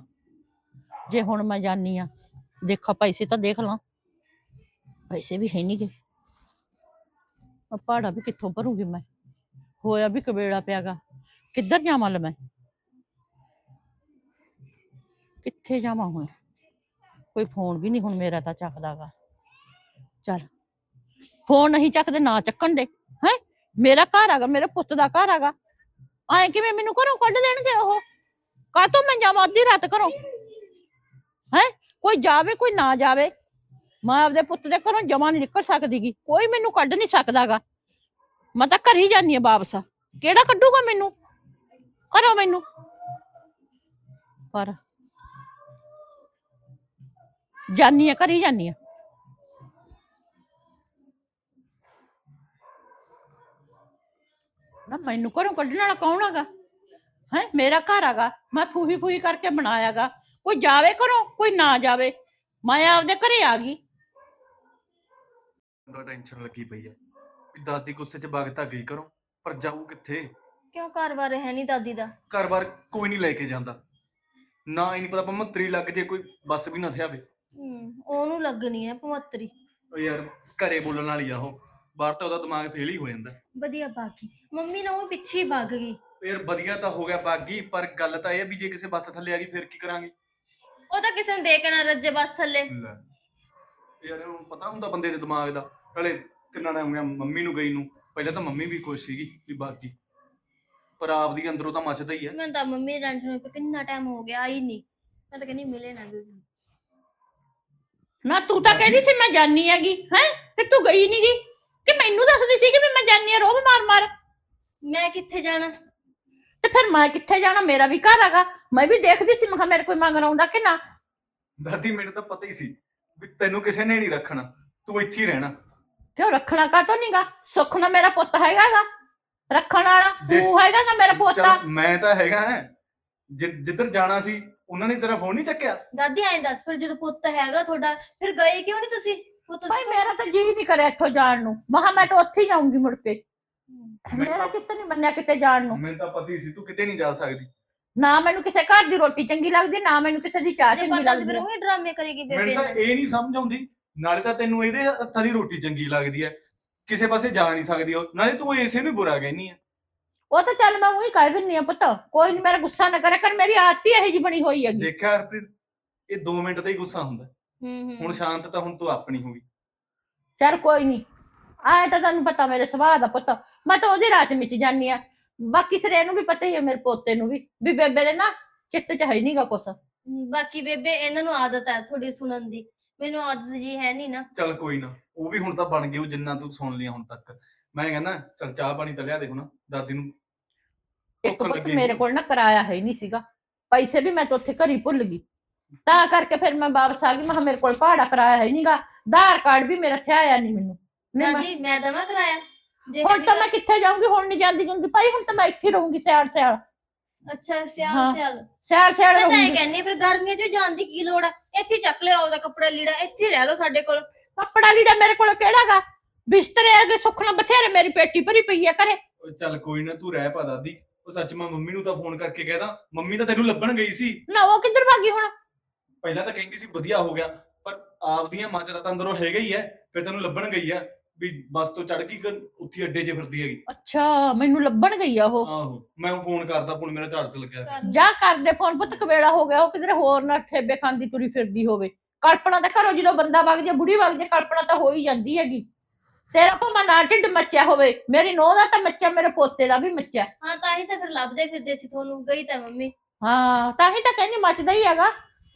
ਜੇ ਹੁਣ ਮੈਂ ਜਾਨੀ ਆ ਦੇਖਾ ਪੈਸੇ ਤਾਂ ਦੇਖ ਲਾਂ। ਪੈਸੇ ਵੀ ਹੈ ਨਹੀਂਗੇ ਆ ਭਾੜਾ ਵੀ ਕਿੱਥੋਂ ਭਰੂਗੀ ਮੈਂ? ਹੋਇਆ ਵੀ ਕਬੇੜਾ ਪਿਆਗਾ। ਕਿੱਧਰ ਜਾਵਾਂ ਲੈ ਮੈਂ? ਕਿੱਥੇ ਜਾਵਾਂ ਹੁਣ? ਕੋਈ ਫੋਨ ਵੀ ਨਹੀਂ ਹੁਣ ਮੇਰਾ ਤਾਂ ਚੱਕਦਾਗਾ। ਚੱਲ। ਫੋਨ ਨਹੀਂ ਚੱਕਦੇ, ਨਾ ਚੱਕਣ ਦੇ। ਹੈ? ਮੇਰਾ ਘਰ ਹੈਗਾ, ਮੇਰੇ ਪੁੱਤ ਦਾ ਘਰ ਹੈਗਾ। ਐ ਕਿਵੇਂ ਮੈਨੂੰ ਘਰੋਂ ਕੱਢ ਦੇਣਗੇ ਉਹ? ਕਾਹਤੋਂ ਮੈਂ ਜਾਵਾਂ ਅੱਧੀ ਰਾਤ ਘਰੋਂ? ਹੈ? ਕੋਈ ਜਾਵੇ, ਕੋਈ ਨਾ ਜਾਵੇ। ਮੈਂ ਆਪਦੇ ਪੁੱਤ ਦੇ ਘਰੋਂ ਜਮਾ ਨਹੀਂ ਨਿਕਲ ਸਕਦੀਗੀ। ਕੋਈ ਮੈਨੂੰ ਕੱਢ ਨਹੀਂ ਸਕਦਾਗਾ। ਮੈਂ ਤਾਂ ਘਰ ਹੀ ਜਾਨੀ ਆ ਵਾਪਸ। ਕਿਹੜਾ ਕੱਢੂਗਾ ਮੈਨੂੰ? ਘਰੋਂ ਮੈਨੂੰ। ਪਰ ਜਾਨੀ ਆ ਘਰ ਹੀ ਜਾਨੀ ਆ ਨਾ ਮੈਨੂੰ ਘਰੋਂ ਕੱਢਣ ਵਾਲਾ ਕੌਣ ਹੈਗਾ? ਹੈ, ਮੇਰਾ ਘਰ ਹੈਗਾ। ਮੈਂ ਫੂਹੀ ਫੂਹੀ ਕਰਕੇ ਬਣਾਇਆਗਾ ਕੋਈ ਜਾਵੇ ਘਰੋਂ, ਕੋਈ ਨਾ ਜਾਵੇ। ਮੈਂ ਆਪਦੇ ਘਰੇ ਆ ਗਈ। ਦਾ ਟੈਨਸ਼ਨ ਲੱਗੀ ਪਈ ਹੈ ਵੀ ਦਾਦੀ ਗੁੱਸੇ 'ਚ ਵਗਤਾ ਗਈ ਕਰੋ ਪਰ ਜਾਊ ਕਿੱਥੇ? ਕਿਉਂ ਘਰ ਬਾਰ ਹੈ ਨਹੀਂ ਦਾਦੀ ਦਾ? ਘਰ-ਬਾਰ ਕੋਈ ਨਹੀਂ ਲੈ ਕੇ ਜਾਂਦਾ। ਨਾ ਹੀ ਨਹੀਂ ਪਤਾ ਪੰਮਾ ਤਰੀ ਲੱਗ ਜੇ ਕੋਈ ਬੱਸ ਵੀ ਨਾ ਥਿਆਵੇ। ਹੂੰ ਉਹਨੂੰ ਲੱਗਣੀ ਹੈ ਪਵੱਤਰੀ ਉਹ ਯਾਰ ਘਰੇ ਬੋਲਣ ਵਾਲੀ ਆ ਉਹ। ਬਾਹਰ ਤਾਂ ਉਹਦਾ ਦਿਮਾਗ ਫੇਲ ਹੀ ਹੋ ਜਾਂਦਾ। ਵਧੀਆ ਬਾਕੀ ਮੰਮੀ ਨਾ ਉਹ ਪਿੱਛੇ ਹੀ ਭੱਗ ਗਈ। ਯਾਰ ਵਧੀਆ ਤਾਂ ਹੋ ਗਿਆ ਬਾਗੀ ਪਰ ਗੱਲ ਤਾਂ ਇਹ ਆ ਵੀ ਜੇ ਕਿਸੇ ਬੱਸ ਥੱਲੇ ਆ ਗਈ ਫਿਰ ਕੀ ਕਰਾਂਗੇ? ਉਹ ਤਾਂ ਕਿਸੇ ਨੂੰ ਦੇ ਕੇ ਨਾ ਰੱਜੇ ਬਸ ਥੱਲੇ। ਲੈ। ਯਾਰ ਉਹਨੂੰ ਪਤਾ ਹੁੰਦਾ ਬੰਦੇ ਦੇ ਦਿਮਾਗ ਦਾ। ਹਲੇ ਕਿੰਨਾ ਟਾਈਮ ਹੋ ਗਿਆ ਮੰਮੀ ਨੂੰ ਗਈ ਨੂੰ? ਪਹਿਲਾਂ ਤਾਂ ਮੰਮੀ ਵੀ ਖੁਸ਼ ਸੀਗੀ ਵੀ ਬਾਗੀ ਪਰ ਆਪਦੀ ਅੰਦਰੋਂ ਤਾਂ ਮੱਚਦਾ ਹੀ ਹੈ ਮੈਂ ਤਾਂ ਮੰਮੀ ਦੀ ਟੈਨਸ਼ਨ ਹੋਈ ਪਈ ਕਿੰਨਾ ਟਾਈਮ ਹੋ ਗਿਆ ਆਈ ਨਹੀਂ ਮੈਂ ਤਾਂ ਕਹਿੰਦੀ ਮਿਲੇ ਨਾ ਵੀ ਨਾ ਤੂੰ ਤਾਂ ਕਹਿੰਦੀ ਸੀ ਮੈਂ ਜਾਨੀ ਹੈਗੀ ਹੈ? ਤੇ ਤੂੰ ਗਈ ਨਹੀਂ ਗਈ ਕਿ ਮੈਨੂੰ ਦੱਸਦੀ ਸੀ ਕਿ ਵੀ ਮੈਂ ਜਾਨੀ ਆ ਰੋਬ ਮਾਰ ਮਾਰ। ਮੈਂ ਕਿੱਥੇ ਜਾਣਾ? ਤੇ ਫਿਰ ਮੈਂ ਕਿੱਥੇ ਜਾਣਾ? ਮੇਰਾ ਵੀ ਘਰ ਹੈਗਾ। ਮੈਂ ਵੀ ਦੇਖਦੀ ਸੀ ਮੈਂ ਕਿਹਾ ਮੇਰੇ ਕੋਈ ਮੰਗਣ ਆਉਂਦਾ ਕਿ ਨਾ? ਦਾਦੀ ਮੈਨੂੰ ਤਾਂ ਪਤਾ ਹੀ ਸੀ ਵੀ ਤੈਨੂੰ ਕਿਸੇ ਨੇ ਨਹੀਂ ਰੱਖਣਾ। ਤੂੰ ਇੱਥੇ ਹੀ ਰਹਿਣਾ। ਕਿਉਂ ਰੱਖਣਾ ਕਾਤੋਂ ਨਹੀਂਗਾ ਸੁੱਖ ਨਾ ਮੇਰਾ ਪੁੱਤ ਹੈਗਾਗਾ ਰੱਖਣ ਵਾਲਾ ਜੇ- ਤੂੰ ਹੈਗਾ ਨਾ ਮੇਰਾ ਪੋਤਾ। ਚੱਲ ਮੈਂ ਤਾਂ ਹੈਗਾ ਹੈ। ਜਿ- ਜਿੱਧਰ ਜਾਣਾ ਸੀ ਉਹਨਾਂ ਨੇ ਤੇਰਾ ਫੋਨ ਨਹੀਂ ਚੱਕਿਆ? ਦਾਦੀ ਐਂ ਦੱਸ ਫਿਰ ਜਦੋਂ ਪੁੱਤ ਹੈਗਾ ਤੁਹਾਡਾ ਫਿਰ ਗਏ ਕਿਉਂ ਨਹੀਂ ਤੁਸੀਂ? ਪੁੱਤ ਭਾਈ ਮੇਰਾ ਤਾਂ ਜੀ ਨਹੀਂ ਕਰਿਆ ਇੱਥੋਂ ਜਾਣ ਨੂੰ। ਮਹਾ ਮੈਂ ਤਾਂ ਉੱਥੇ ਹੀ ਜਾਊਂਗੀ ਮੁੜ ਕੇ। ਮੇਰਾ ਚਿੱਤ ਨਹੀਂ ਮੰਨਿਆ ਕਿਤੇ ਜਾਣ ਨੂੰ। ਮੈਨੂੰ ਤਾਂ ਪਤਾ ਹੀ ਸੀ ਤੂੰ ਕਿਤੇ ਨਹੀਂ ਜਾ ਸਕਦੀ। ਨਾ ਮੈਨੂੰ ਕਿਸੇ ਘਰ ਦੀ ਰੋਟੀ ਚੰਗੀ ਲੱਗਦੀ ਨਾ ਮੈਨੂੰ ਕਿਸੇ ਦੀ ਚਾਹ ਜੇ ਚੰਗੀ ਪਤਾ ਸੀ ਲੱਗਦੀ। ਫਿਰ। ਉਹੀ ਡਰਾਮੇ ਕਰੇਗੀ ਬੇਬੇ ਮੈਨੂੰ ਤਾਂ ਨਾਲ। ਇਹ ਨਹੀਂ ਸਮਝ ਆਉਂਦੀ ਨਾਲੇ ਤਾਂ ਤੈਨੂੰ ਇਹਦੇ ਹੱਥਾਂ ਦੀ ਰੋਟੀ ਚੰਗੀ ਲੱਗਦੀ ਹੈ। ਕਿਸੇ ਪਾਸੇ ਜਾ ਨਹੀਂ ਸਕਦੀ ਉਹ। ਨਾਲੇ ਤੂੰ ਇਸੇ ਨੂੰ ਬੁਰਾ ਕਹਿਨੀ ਆ ਉਹ ਤਾਂ ਚੱਲ ਮੈਂ ਉਹੀ ਕਹਿ ਦਿੰਨੀ ਆ ਪੁੱਤ। ਕੋਈ ਨਹੀਂ ਮੇਰਾ ਗੁੱਸਾ ਨਾ ਕਰਿਆ ਕਰ। ਮੇਰੀ ਆਦਤ ਹੀ ਇਹੋ ਜੀ ਬਣੀ ਹੋਈ ਹੈਗੀ। ਦੇਖਿਆ ਹਰਪ੍ਰੀਤ ਇਹ 2 ਮਿੰਟ ਦਾ ਹੀ ਗੁੱਸਾ ਹੁੰਦਾ। ਹੂੰ ਹੂੰ। ਹੁਣ ਸ਼ਾਂਤ ਤਾਂ ਹੁਣ ਤੂੰ ਆਪਣੀ ਹੋ ਗਈ। ਚੱਲ ਕੋਈ ਨਹੀਂ ਆਏ ਤਾਂ ਤੈਨੂੰ ਪਤਾ ਮੇਰੇ ਸੁਭਾਅ ਦਾ ਪੁੱਤ। ਮੈਂ ਤਾਂ ਉਹਦੇ ਰਾਹ ਚ ਮਿਚ ਜਾਨੀ ਆ। ਬਾਕੀ ਸਰੇ ਨੂੰ ਵੀ ਪਤਾ ਹੀ ਹੈ ਮੇਰੇ ਪੋਤੇ ਨੂੰ ਵੀ। ਵੀ ਬੇਬੇ ਦੇ ਨਾ ਚਿੱਤ ਚ ਹੈ ਨਹੀਂਗਾ ਕੁਛ। ਬਾਕੀ ਬੇਬੇ ਇਹਨਾਂ ਨੂੰ ਆਦਤ ਹੈ ਥੋੜੀ ਸੁਣਨ ਦੀ। ਮੈਨੂੰ ਆਦਤ ਜੀ ਹੈ ਨਹੀਂ ਨਾ। ਚੱਲ ਕੋਈ ਨਾ ਉਹ ਵੀ ਹੁਣ ਤਾਂ ਬਣ ਗਈ ਉਹ ਜਿੰਨਾ ਤੂੰ ਸੁਣ ਲਿਆ ਹੁਣ ਤੱਕ। ਮੈਂ ਕਹਿੰਦਾ ਚੱਲ ਚਾਹ ਪਾਣੀ ਤਾਂ ਲਿਆ ਦੇ ਹੁਣ ਦਾਦੀ ਨੂੰ ਇੱਕ ਭੁੱਖ ਪੁੱਤ ਲੱਗੀ ਮੇਰੇ ਕੋਲ ਨਾ ਕਿਰਾਇਆ ਹੈ ਨਹੀਂ ਸੀਗਾ। ਪੈਸੇ ਵੀ ਮੈਂ ਤਾਂ ਉੱਥੇ ਘਰੀ ਭੁੱਲ ਗਈ। ਤਾਂ ਕਰਕੇ ਫਿਰ ਮੈਂ ਵਾਪਸ ਆ ਗਈ ਮੈਂ ਕਿਹਾ ਮੇਰੇ ਕੋਲ ਭਾੜਾ ਕਿਰਾਇਆ ਹੈ ਨਹੀਂਗਾ ਆਧਾਰ ਕਾਰਡ ਵੀ ਮੇਰਾ ਇੱਥੇ ਆਇਆ ਨਹੀਂ ਮੈਨੂੰ। ਨਹੀਂ ਮੈਂ- ਦਾਦੀ ਮੈਂ ਦਵਾ ਕਰਾਇਆ? ਜੇ ਹੁਣ ਤਾਂ ਮੈਂ ਕਿੱਥੇ ਜਾਊਂਗੀ ਹੁਣ ਨਹੀਂ ਜਾਂਦੀ ਜਾਂਦੀ ਭਾਈ ਹੁਣ ਤਾਂ ਮੈਂ ਇੱਥੇ ਹੀ ਰਹੂੰਗੀ ਸਿਆਲ ਸਿਆਲ। ਅੱਛਾ ਹਾਂ। ਸਿਆਲ। ਸਿਆਲ ਸਿਆਲ ਸਿਆਲ ਮੈਂ ਤਾਂ ਇਹ ਰਹੂੰਗੀ। ਕਹਿੰਨੀ ਫਿਰ ਗਰਮੀਆਂ 'ਚ ਜਾਣ ਦੀ ਕੀ ਲੋੜ ਹੈ ਇੱਥੇ ਚੱਕ ਲਿਓ ਉਹਦਾ ਕੱਪੜਾ ਲੀੜਾ ਇੱਥੇ ਰਹਿ ਲਓ ਸਾਡੇ ਕੋਲ। ਕੱਪੜਾ ਲੀੜਾ ਮੇਰੇ ਕੋਲ ਕਿਹੜਾਗਾ? ਬਿਸਤਰੇ ਅਗੇ ਸੁੱਖਣਾ ਬਥੇਰੇ ਮੇਰੀ ਪੇਟੀ ਭਰੀ ਪਈ ਆ ਘਰੇ। ਉਹ ਚੱਲ ਕੋਈ ਨਾ ਤੂੰ ਰਹਿ ਪਾ ਦਾਦੀ। ਉਹ ਸੱਚ ਮੈਂ ਮੰਮੀ ਨੂੰ ਤਾਂ ਫੋਨ ਕਰਕੇ ਕਹਿਦਾ ਮੰਮੀ ਤਾਂ ਤੈਨੂੰ ਲੱਭਣ ਗਈ ਸੀ। ਨਾ ਉਹ ਕਿੱਧਰ ਭਾਗੀ ਹੁਣ? ਪਹਿਲਾਂ ਤਾਂ ਕਹਿੰਦੀ ਸੀ ਵਧੀਆ ਹੋ ਗਿਆ ਪਰ ਆਪਦੀਆਂ ਮੱਝ ਦਾ ਤਾਂ ਅੰਦਰੋਂ ਹੈਗਾ ਹੀ ਹੈ ਫਿਰ ਤੈਨੂੰ ਲੱਭਣ ਗਈ ਆ। ਵੀ ਬੱਸ ਤੋਂ ਚੜ ਗਈ ਕਿ ਉੱਥੇ ਅੱਡੇ 'ਚ ਫਿਰਦੀ ਹੈਗੀ। ਅੱਛਾ ਮੈਨੂੰ ਲੱਭਣ ਗਈ ਆ ਉਹ। ਆਹੋ ਮੈਂ ਫੋਨ ਕਰਦਾ ਫੋਨ ਮੇਰਾ ਝਾੜ ਤੇ ਲੱਗਿਆ। ਜਾ ਕਰਦੇ ਫੋਨ ਪੁੱਤ ਕਵੇੜਾ ਹੋ ਗਿਆ ਉਹ ਕਿਧਰੇ ਹੋਰ ਨਾ ਠੇਬੇ ਖਾਂਦੀ ਤੁਰੀ ਫਿਰਦੀ ਹੋਵੇ। ਕਲਪਨਾ ਤਾਂ ਘਰੋਂ ਜਦੋਂ ਬੰਦਾ ਵਗ ਜੇ ਬੁੜੀ ਵਗ ਜੇ ਕਲਪਨਾ ਤਾਂ ਹੋ ਹੀ ਜਾਂਦੀ ਹੈਗੀ। ਤੇਰਾ ਭਾਵੇਂ ਨਾ ਢਿੱਡ ਮੱਚਿਆ ਹੋਵੇ ਮੇਰੀ ਨੂੰਹ ਦਾ ਤਾਂ ਮੱਚਿਆ ਮੇਰੇ ਪੋਤੇ ਦਾ ਵੀ ਮੱਚਿਆ। ਹਾਂ ਤਾਂ ਹੀ ਤਾਂ ਫਿਰ ਲੱਭਦੇ ਫਿਰਦੇ ਸੀ ਤੁਹਾਨੂੰ ਗਈ ਤਾਂ ਮੰਮੀ। ਹਾਂ ਤਾਂ ਹੀ ਤਾਂ ਕਹਿੰਦੀ ਮੱਚਦਾ ਹੀ ਹੈਗਾ।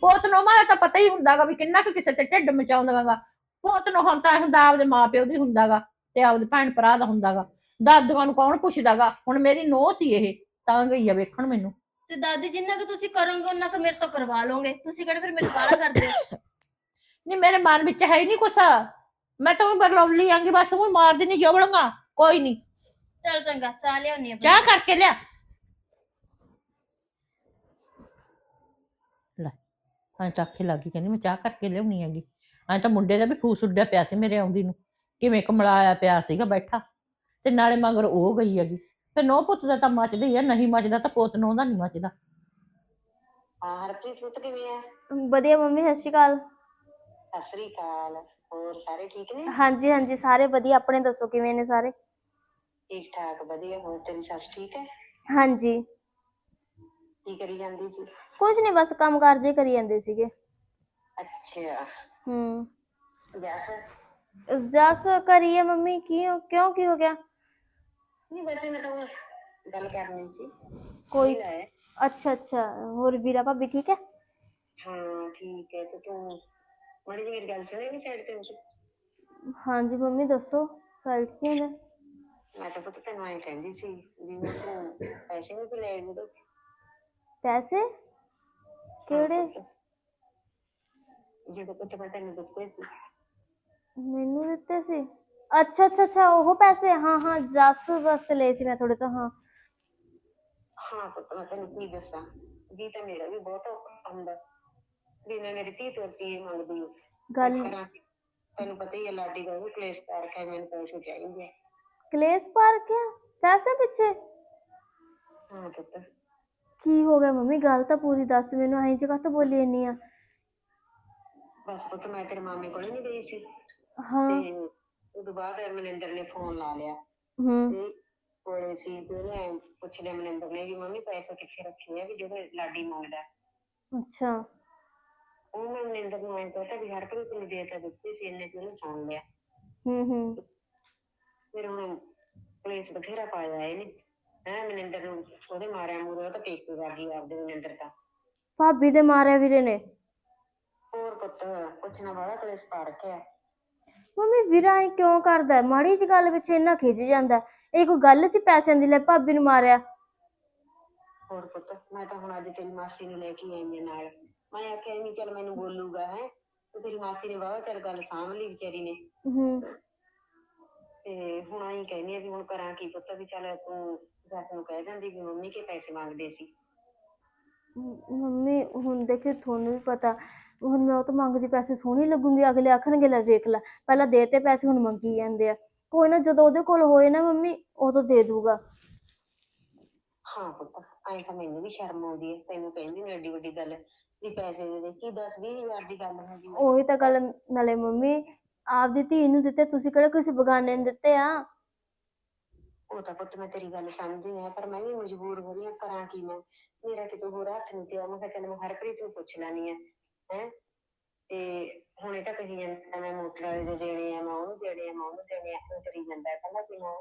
ਪੋਤ ਨੂੰ ਮਾਰਾ ਤਾਂ ਪਤਾ ਹੀ ਹੁੰਦਾਗਾ ਵੀ ਕਿੰਨਾ ਕੁ ਕਿਸੇ ਤੇ ਢਿੱਡ ਮਚਾਉਂਦਾਗਾ। ਪੋਤ ਨੂੰ ਹੁਣ ਤਾਂ ਹੁੰਦਾ ਆਪਦੇ ਮਾਪਿਓ ਦੀ ਹੁੰਦਾਗਾ ਤੇ ਆਪਦੇ ਭੈਣ ਭਰਾ ਦਾ ਹੁੰਦਾਗਾ। ਦਾਦੂਆਂ ਨੂੰ ਕੌਣ ਪੁੱਛਦਾਗਾ? ਹੁਣ ਮੇਰੀ ਨੂੰਹ ਸੀ ਇਹ ਤਾਂ ਗਈ ਆ ਵੇਖਣ ਮੈਨੂੰ। ਤੇ ਦਾਦੀ ਜਿੰਨਾ ਕਿ ਤੁਸੀਂ ਕਰੋਗੇ ਉਹਨਾਂ ਕੁ ਮੇਰੇ ਤੋਂ ਕਰਵਾ ਲਓਗੇ। ਤੁਸੀਂ ਕਿਹੜਾ ਫਿਰ ਮੇਰੇ ਬਾਲਾ ਕਰਦੇ ਹੋ? ਨਹੀਂ ਮੇਰੇ ਮਨ ਵਿੱਚ ਹੈ ਹੀ ਨਹੀਂ ਕੁਛ। ਮੈਂ ਤਾਂ ਉਹ ਬਰਲੌਲੀ ਆਂਗੀ ਬਸ ਉਹ ਮਾਰ ਦੇਣੀ ਜੋਬੜੂੰਗਾ। ਕੋਈ ਨਹੀਂ। ਚੱਲ ਚੰਗਾ ਚਾਹ ਲਿਆਉਣੀ ਆ ਚਾਹ ਕਰਕੇ ਲਿਆ। ਲੈ ਹਾਂ ਤਾਂ ਆਖੇ ਲੱਗੀ ਕਹਿੰਦੀ ਮੈਂ ਚਾਹ ਕਰਕੇ ਲਿਆਉਣੀ ਹੈਗੀ। ਐਂ ਤਾਂ ਮੁੰਡੇ ਦਾ ਵੀ ਫੂਸ ਉੱਡਿਆ ਪਿਆ ਸੀ ਮੇਰੇ ਆਉਂਦੀ ਨੂੰ। ਕਿਵੇਂ ਕਮਲਾਇਆ ਪਿਆ ਸੀਗਾ ਬੈਠਾ। ਤੇ ਨਾਲੇ ਮਗਰ ਉਹ ਗਈ ਹੈਗੀ। ਤੇ ਨੋ ਪੁੱਤ ਦਾ ਤਾਂ ਮੱਚਦਾ ਹੀ ਆ ਨਹੀਂ ਮੱਚਦਾ ਤਾਂ ਪੁੱਤ ਨੂੰ ਦਾ ਨਹੀਂ ਮੱਚਦਾ। ਹਾਂ ਹਰਪ੍ਰੀਤ ਪੁੱਤ ਕਿਵੇਂ ਆ? ਵਧੀਆ ਮੰਮੀ ਸਤਿ ਸ਼੍ਰੀ ਅਕਾਲ। ਸਤਿ ਸ੍ਰੀ ਅਕਾਲ। ਹੋਰ ਸਾਰੇ ਠੀਕ ਨੇ? ਹਾਂਜੀ ਹਾਂਜੀ ਸਾਰੇ ਵਧੀਆ। ਆਪਣੇ ਦੱਸੋ ਕਿਵੇਂ ਨੇ ਸਾਰੇ? ਠੀਕ ਠਾਕ ਵਧੀਆ। ਹੋਰ ਤੇਰੀ ਸੱਸ ਠੀਕ ਹੈ? ਹਾਂਜੀ। ਕੀ ਕਰੀ ਜਾਂਦੀ ਸੀ? ਕੁਝ ਨਹੀਂ ਬਸ ਕੰਮ ਕਾਰ ਜੇ ਕਰੀ ਜਾਂਦੇ ਸੀਗੇ। ਅੱਛਾ। ਹੂੰ ਜੈਸ ਜਸ ਕਰੀਏ ਮੰਮੀ ਕੀ ਹੋ- ਕਿਉਂ ਕੀ ਹੋ ਗਿਆ ਨਹੀਂ ਵੈਸੇ ਮੈਂ ਤਾਂ ਉਹ ਗੱਲ ਕਰਨੀ ਸੀ ਕੋਈ ਲੈ ਅੱਛਾ ਅੱਛਾ ਹੋਰ ਵੀਰਾ ਭਾਬੀ ਠੀਕ ਹੈ ਹਾਂ ਠੀਕ ਹੈ ਤੇ ਤੂੰ ਮਾੜੀ ਜਿਹੀ ਮੇਰੀ ਗੱਲ ਸੁਣੇਗੀ ਸਾਈਡ ਤੇ ਹੋ ਕੇ? ਹਾਂਜੀ ਮੰਮੀ ਦੱਸੋ ਸਾਈਡ ਕਿਉਂ ਨੇ ਮੈਂ ਤਾਂ ਪੁੱਤ ਤੈਨੂੰ ਐਂ ਕਹਿੰਦੀ ਸੀ ਵੀ ਮੈਂ ਤੂੰ ਪੈਸੇ ਵੀ ਲੈ ਜਦੋਂ ਪੈਸੇ ਕਿਹੜੇ ਜਿਹੜੇ ਪੁੱਤ ਮੈਂ ਤੈਨੂੰ ਦਿੱਤੇ ਸੀ ਮੈਨੂੰ ਦਿੱਤੇ ਸੀ ਅੱਛਾ ਅੱਛਾ ਅੱਛਾ ਉਹ ਪੈਸੇ ਹਾਂ ਹਾਂ ਜਸ ਵਾਸਤੇ ਲਏ ਸੀ ਮੈਂ ਥੋੜੇ ਤੋਂ ਹਾਂ ਹਾਂ ਪੁੱਤ ਮੈਂ ਤੈਨੂੰ ਕੀ ਦੱਸਾਂ ਜੀ ਤਾਂ ਮੇਰਾ ਵੀ ਬਹੁਤ ਔਖਾ ਹੁੰਦਾ ਵੀ ਮੈਂ ਮੇਰੀ ਧੀ ਤੋਂ ਰੁਪਈਏ ਮੰਗਦੀ ਹਾਂ ਗੱਲ ਕਰਾਂ ਕੀ? ਤੈਨੂੰ ਪਤਾ ਹੀ ਹੈ ਲਾਡੀ ਦਾ ਵੀ ਕਲੇਸ਼ ਕਰ ਰੱਖਿਆ ਮੈਨੂੰ ਪੈਸੇ ਚਾਹੀਦੇ ਆ ਕਲੇਸ਼ ਪਾਰਕ ਆ ਪੈਸੇ ਪਿੱਛੇ ਹਾਂ ਪੁੱਤ ਕੀ ਹੋ ਗਿਆ ਮੰਮੀ ਗੱਲ ਤਾਂ ਪੂਰੀ ਦੱਸ ਮੈਨੂੰ ਐਂ ਚ ਕਾਹਤੋਂ ਬੋਲੀ ਇੰਨੀ ਆ ਬਸ ਪੁੱਤ ਮੈਂ ਤੇਰੇ ਮਾਮੇ ਕੋਲੇ ਨਹੀਂ ਗਈ ਸੀ। ਹਾਂ। ਤੇ ਉਦੋਂ ਬਾਅਦ ਮਨਿੰਦਰ ਨੇ ਫੋਨ ਲਾ ਲਿਆ। ਹੂੰ। ਤੇ ਕੋਲੇ ਸੀ ਤੇ ਉਹਨੇ ਪੁੱਛ ਲਿਆ ਮਨਿੰਦਰ ਨੇ ਵੀ ਮੰਮੀ ਪੈਸੇ ਕਿੱਥੇ ਰੱਖੇ ਆ ਵੀ ਜਿਹੜੇ ਲਾਡੀ ਮੰਗਦਾ ਅੱਛਾ। ਉਹ ਮੈਂ ਮਨਿੰਦਰ ਨੂੰ ਐਂ ਕਹਤਾ ਵੀ ਹਰ ਕੋਈ ਨੂੰ ਦੇ ਤਾਂ ਦਿੱਤੀ ਸੀ ਇਹਨੇ ਕਿਉਂ ਸੁਣ ਲਿਆ। ਹੂੰ ਹੂੰ। ਫਿਰ ਹੁਣ ਪੁਲਿਸ ਬਥੇਰਾ ਪਾਇਆ ਇਹਨੇ ਹੈ ਮਨਿੰਦਰ ਨੂੰ ਉਹਦੇ ਮਾਰਿਆ ਮੂਰੇ ਉਹ ਤਾਂ ਪੇਕੇ ਵਾਗੀ ਆਪਦੇ ਮਨਿੰਦਰ ਦਾ ਭਾਬੀ ਦੇ ਮਾਰਿਆ ਵੀਰੇ ਨੇ। ਹੋਰ ਪੁੱਤ ਪੁੱਛਣਾ ਵਾਲਾ ਕਲੇਸ਼ ਪਾ ਰੱਖਿਆ। ਮੰਮੀ ਵੀਰਾ ਐਂ ਕਿਉਂ ਕਰਦਾ ਹੈ? ਮਾੜੀ ਜਿਹੀ ਗੱਲ ਵਿੱਚ ਇੰਨਾ ਖਿੱਚ ਜਾਂਦਾ ਹੈ। ਇਹ ਕੋਈ ਗੱਲ ਸੀ ਪੈਸਿਆਂ ਦੀ? ਲੈ ਭਾਬੀ ਨੂੰ ਮਾਰਿਆ। ਹੋਰ ਪੁੱਤ ਮੈਂ ਤਾਂ ਹੁਣ ਅੱਜ ਤੇਰੀ ਮਾਸੀ ਨੂੰ ਲੈ ਕੇ ਆਈ ਹਾਂ ਨਾਲ। ਮੈਂ ਆਖਿਆ ਨਹੀਂ ਚੱਲ ਮੈਨੂੰ ਬੋਲੂਗਾ ਹੈ। ਤੇ ਤੇਰੀ ਮਾਸੀ ਨੇ ਬਾਹਰ ਚੱਲ ਗੱਲ ਸਾਂਭ ਲਈ ਵਿਚਾਰੀ ਨੇ। ਹੂੰ। ਤੇ ਹੁਣ ਆਈ ਕਹਿੰਦੀ ਆ ਵੀ ਹੁਣ ਕਰਾਂ ਕੀ ਪੁੱਤ ਵੀ ਚੱਲ ਤੂੰ ਜੱਸ ਨੂੰ ਕਹਿ ਦਿੰਦੀ ਵੀ ਮੰਮੀ ਕੇ ਪੈਸੇ ਮੰਗਦੇ ਸੀ। ਮ- ਮੰਮੀ ਹੁਣ ਦੇਖੀ ਤੁਹਾਨੂੰ ਵੀ ਪਤਾ ਹੁਣ ਮੈਂ ਉਹ ਤੋਂ ਮੰਗਦੀ ਪੈਸੇ ਸੋਹਣੀ ਲੱਗੂਗੀ ਅਗਲੇ ਆਖਣਗੇ ਲੈ ਵੇਖ ਲੈ ਪਹਿਲਾਂ ਦੇ ਤੇ ਪੈਸੇ ਹੁਣ ਮੰਗੀ ਜਾਂਦੇ ਆ। ਕੋਈ ਨਾ ਜਦੋਂ ਉਹਦੇ ਕੋਲ ਹੋਏ ਨਾ ਮੰਮੀ ਉਦੋਂ ਦੇ ਦੂਗਾ। ਹਾਂ ਪੁੱਤ ਐਂ ਤਾਂ ਮੈਨੂੰ ਵੀ ਸ਼ਰਮ ਆਉਂਦੀ ਹੈ ਤੈਨੂੰ ਕਹਿੰਦੀ ਨੇ ਏਡੀ ਵੱਡੀ ਗੱਲ ਵੀ ਪੈਸੇ ਦੇ ਦੇ ਕੀ 10 ਵੀਹ ਹਜ਼ਾਰ ਦੀ ਗੱਲ ਹੁੰਦੀ ਹੈ ਉਹੀ ਤਾਂ ਗੱਲ ਨਾਲੇ ਮੰਮੀ ਆਪਦੀ ਧੀ ਨੂੰ ਦਿੱਤੇ ਤੁਸੀਂ ਕਿਹੜਾ ਕਿਸੇ ਬਗਾਨੇ ਨੂੰ ਦਿੱਤੇ ਆ? ਉਹ ਤਾਂ ਪੁੱਤ ਮੈਂ ਤੇਰੀ ਗੱਲ ਸਮਝਦੀ ਹਾਂ ਪਰ ਮੈਂ ਵੀ ਮਜਬੂਰ ਹੋ ਰਹੀ ਹਾਂ ਕਰਾਂ ਕੀ ਮੈਂ? ਮੇਰਾ ਕਿਤੇ ਹੋਰ ਹੱਥ ਨਹੀਂ ਪਿਆ ਮੈਂ ਕਿਹਾ ਚੱਲ ਮੈਂ ਹਰਪ੍ਰੀਤ ਨੂੰ ਪੁੱਛ ਲੈਣੀ ਹੈ। ਤੇ ਹੁਣ ਇਹ ਤਾਂ ਕਹੀ ਜਾਂਦਾ ਮੈਂ ਮੋਟਰ ਵਾਲੇ ਦੇ ਦੇਣੇ ਆ ਮੈਂ ਉਹਨੂੰ ਦੇਣੇ ਆ ਮੈਂ ਉਹਨੂੰ ਦੇਣੇ ਆ ਉਹ ਕਰੀ ਜਾਂਦਾ ਕਹਿੰਦਾ ਕਿ ਮੈਂ।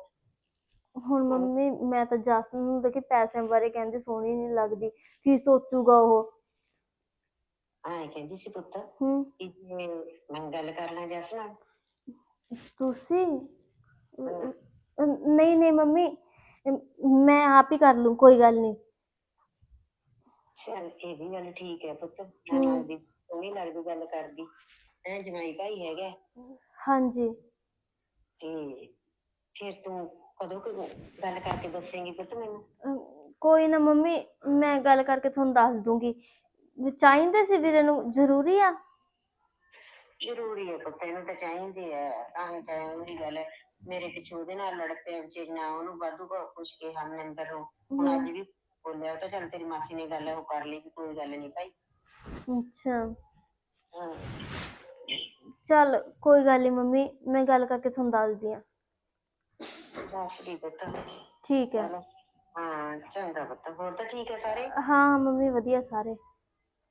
ਹੁਣ ਮੰਮੀ ਮੈਂ ਤਾਂ ਜਸ ਨੂੰ ਦੇਖੀ ਪੈਸਿਆਂ ਬਾਰੇ ਕਹਿੰਦੀ ਸੋਹਣੀ ਨਹੀਂ ਲੱਗਦੀ ਕੀ ਸੋਚੂਗਾ ਉਹ? ਐਂ ਕਹਿੰਦੀ ਸੀ ਪੁੱਤ ਹੂੰ। ਕਿ ਜੇ ਮੈਂ ਗੱਲ ਕਰ ਲਾਂ ਜਸ ਨਾਲ। ਤੁਸੀਂ? ਨਹੀਂ ਨਹੀਂ ਮੰਮੀ ਅਮ, ਮੈਂ ਆਪ ਹੀ ਕਰ ਲੂੰ ਕੋਈ ਗੱਲ ਨਹੀਂ। ਚੱਲ ਇਹ ਵੀ ਗੱਲ ਠੀਕ ਹੈ ਪੁੱਤ ਮੈਂ ਲੱਗਦੀ ਸੋਹਣੀ ਲੱਗਦੀ ਗੱਲ ਕਰਦੀ। ਐ ਜਮਾਈ ਭਾਈ ਹੈਗਾ। ਹਾਂਜੀ। ਤੇ ਫਿਰ ਤੂੰ ਕਦੋਂ ਕੁ ਗੱਲ ਕਰਕੇ ਦੱਸੇਂਗੀ ਪੁੱਤ ਮੈਨੂੰ? ਅਮ, ਕੋਈ ਨਾ ਮੰਮੀ ਮੈਂ ਗੱਲ ਕਰਕੇ ਤੁਹਾਨੂੰ ਦੱਸ ਦੂੰਗੀ। ਵੀ ਚਾਹੀਦੇ ਸੀ ਵੀਰੇ ਨੂੰ ਜ਼ਰੂਰੀ ਆ? ਜ਼ਰੂਰੀ ਹੈ ਪੁੱਤ ਇਹਨੂੰ ਤਾਂ ਚਾਹੀਦੀ ਹੈ ਤਾਂ ਹੀ ਤਾਂ ਉਹਦੀ ਗੱਲ ਹੈ। ਮੇਰੇ ਪਿੱਛੇ ਉਹਦੇ ਨਾਲ ਲੜ ਪਏ ਵਿਚਾਰੀ ਨਾ ਉਹਨੂੰ ਵਾਧੂ ਕੁ ਪੁੱਛ ਕੇ ਹਮਨਿੰਦਰ ਨੂੰ। ਹੁਣ ਅੱਜ ਵੀ ਬੋਲਿਆ ਉਹ ਤਾਂ ਚੱਲ ਤੇਰੀ ਮਾਸੀ ਨੇ ਗੱਲ ਉਹ ਕਰ ਲਈ ਵੀ ਕੋਈ ਗੱਲ ਨਹੀਂ ਭਾਈ। ਅੱਛਾ। ਹਾਂ ਚੱਲ ਕੋਈ ਗੱਲ ਨਹੀਂ ਮੰਮੀ ਮੈਂ ਗੱਲ ਕਰਕੇ ਤੁਹਾਨੂੰ ਦੱਸਦੀ ਆ ਦੱਸ ਦੀ ਪੁੱਤ। ਠੀਕ ਹੈ। ਚਲੋ। ਹਾਂ ਚੰਗਾ ਪੁੱਤ। ਹੋਰ ਤਾਂ ਠੀਕ ਹੈ ਸਾਰੇ? ਹਾਂ ਹਾਂ ਮੰਮੀ ਵਧੀਆ ਸਾਰੇ।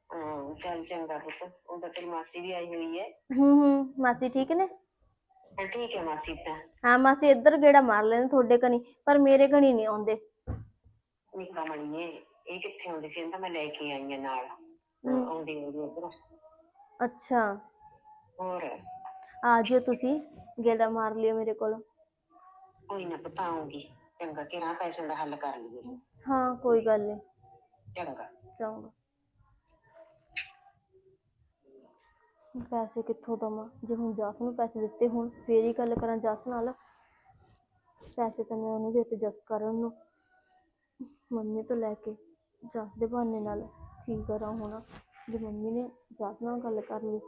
ਹਾਂ ਚੱਲ ਚੰਗਾ ਪੁੱਤ। ਉਹ ਤਾਂ ਤੇਰੀ ਮਾਸੀ ਵੀ ਆਈ ਹੋਈ ਹੈ। ਹੂੰ ਹੂੰ। ਮਾਸੀ ਠੀਕ ਨੇ? ਹਾਂ ਠੀਕ ਹੈ ਮਾਸੀ ਤਾਂ। ਹਾਂ ਮਾਸੀ ਇੱਧਰ ਗੇੜਾ ਮਾਰ ਲੈਂਦੇ ਤੁਹਾਡੇ ਕਨੀ ਪਰ ਮੇਰੇ ਕਨੀ ਨਹੀਂ ਆਉਂਦੇ। ਨਿੱਕਾ ਮਣੀਏ ਇਹ ਕਿੱਥੇ ਆਉਂਦੀ ਸੀ? ਇਹਨੂੰ ਤਾਂ ਮੈਂ ਲੈ ਕੇ ਆਈ ਹਾਂ ਨਾਲ। ਇੱਧਰ। ਅੱਛਾ। ਹੋਰ? ਆ ਜਿਓ ਤੁਸੀਂ ਗੇੜਾ ਮਾਰ ਲਿਓ ਮੇਰੇ ਕੋਲ। ਕੋਈ ਨਾ ਪਤਾ ਆਉਂਗੀ। ਚੰਗਾ ਕਿਹੜਾ ਪੈਸੇ ਦਾ ਹੱਲ ਕਰ ਲਈਏ। ਹਾਂ ਕੋਈ ਗੱਲ ਨਹੀਂ ਚੰਗਾ। ਚੰਗਾ। ਪੈਸੇ ਕਿੱਥੋਂ ਦਵਾਂ? ਜੇ ਹੁਣ ਜਸ ਨੂੰ ਪੈਸੇ ਦਿੱਤੇ ਹੁਣ ਫੇਰ ਹੀ ਗੱਲ ਕਰਾਂ ਜਸ ਨਾਲ। ਪੈਸੇ ਤਾਂ ਮੈਂ ਉਹਨੂੰ ਦਿੱਤੇ ਜਸ ਕਰਨ ਨੂੰ। ਮੰਮੀ ਤੋਂ ਲੈ ਕੇ ਜਸ ਦੇ ਬਹਾਨੇ ਨਾਲ। ਕੀ ਕਰਾਂ ਹੁਣ? ਜੇ ਮੰਮੀ ਨੇ ਜਸ ਨਾਲ ਗੱਲ ਕਰ ਲਈ,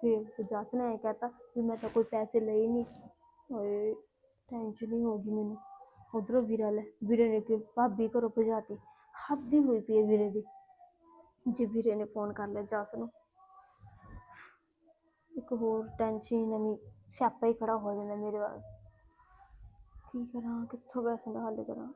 ਫਿਰ ਜਸ ਨੇ ਐ ਕਹਤਾ ਵੀ ਮੈਂ ਤਾਂ ਕੋਈ ਪੈਸੇ ਲਏ ਨਹੀਂ ਓਏ ਟੈਨਸ਼ਨ ਹੀ ਹੋ ਗਈ ਮੈਨੂੰ। ਉਧਰੋਂ ਵੀਰਾ ਲੈ, ਵੀਰੇ ਨੇ ਕਿ ਭਾਬੀ ਘਰੋਂ ਭਜਾਤੀ ਹੱਦ ਹੀ ਹੋਈ ਪਈ ਹੈ ਵੀਰੇ ਦੀ, ਜੇ ਵੀਰੇ ਨੇ ਫੋਨ ਕਰ ਲਿਆ ਜਸ ਨੂੰ। ਇੱਕ ਹੋਰ ਟੈਨਸ਼ਨ ਨਵੀਂ, ਸਿਆਪਾ ਹੀ ਖੜਾ ਹੋ ਜਾਂਦਾ ਮੇਰੇ ਵਾਸਤੇ ਕੀ ਕਰਾਂ, ਕਿੱਥੋਂ ਪੈਸੇ ਦਾ ਹੱਲ ਕਰਾਂ?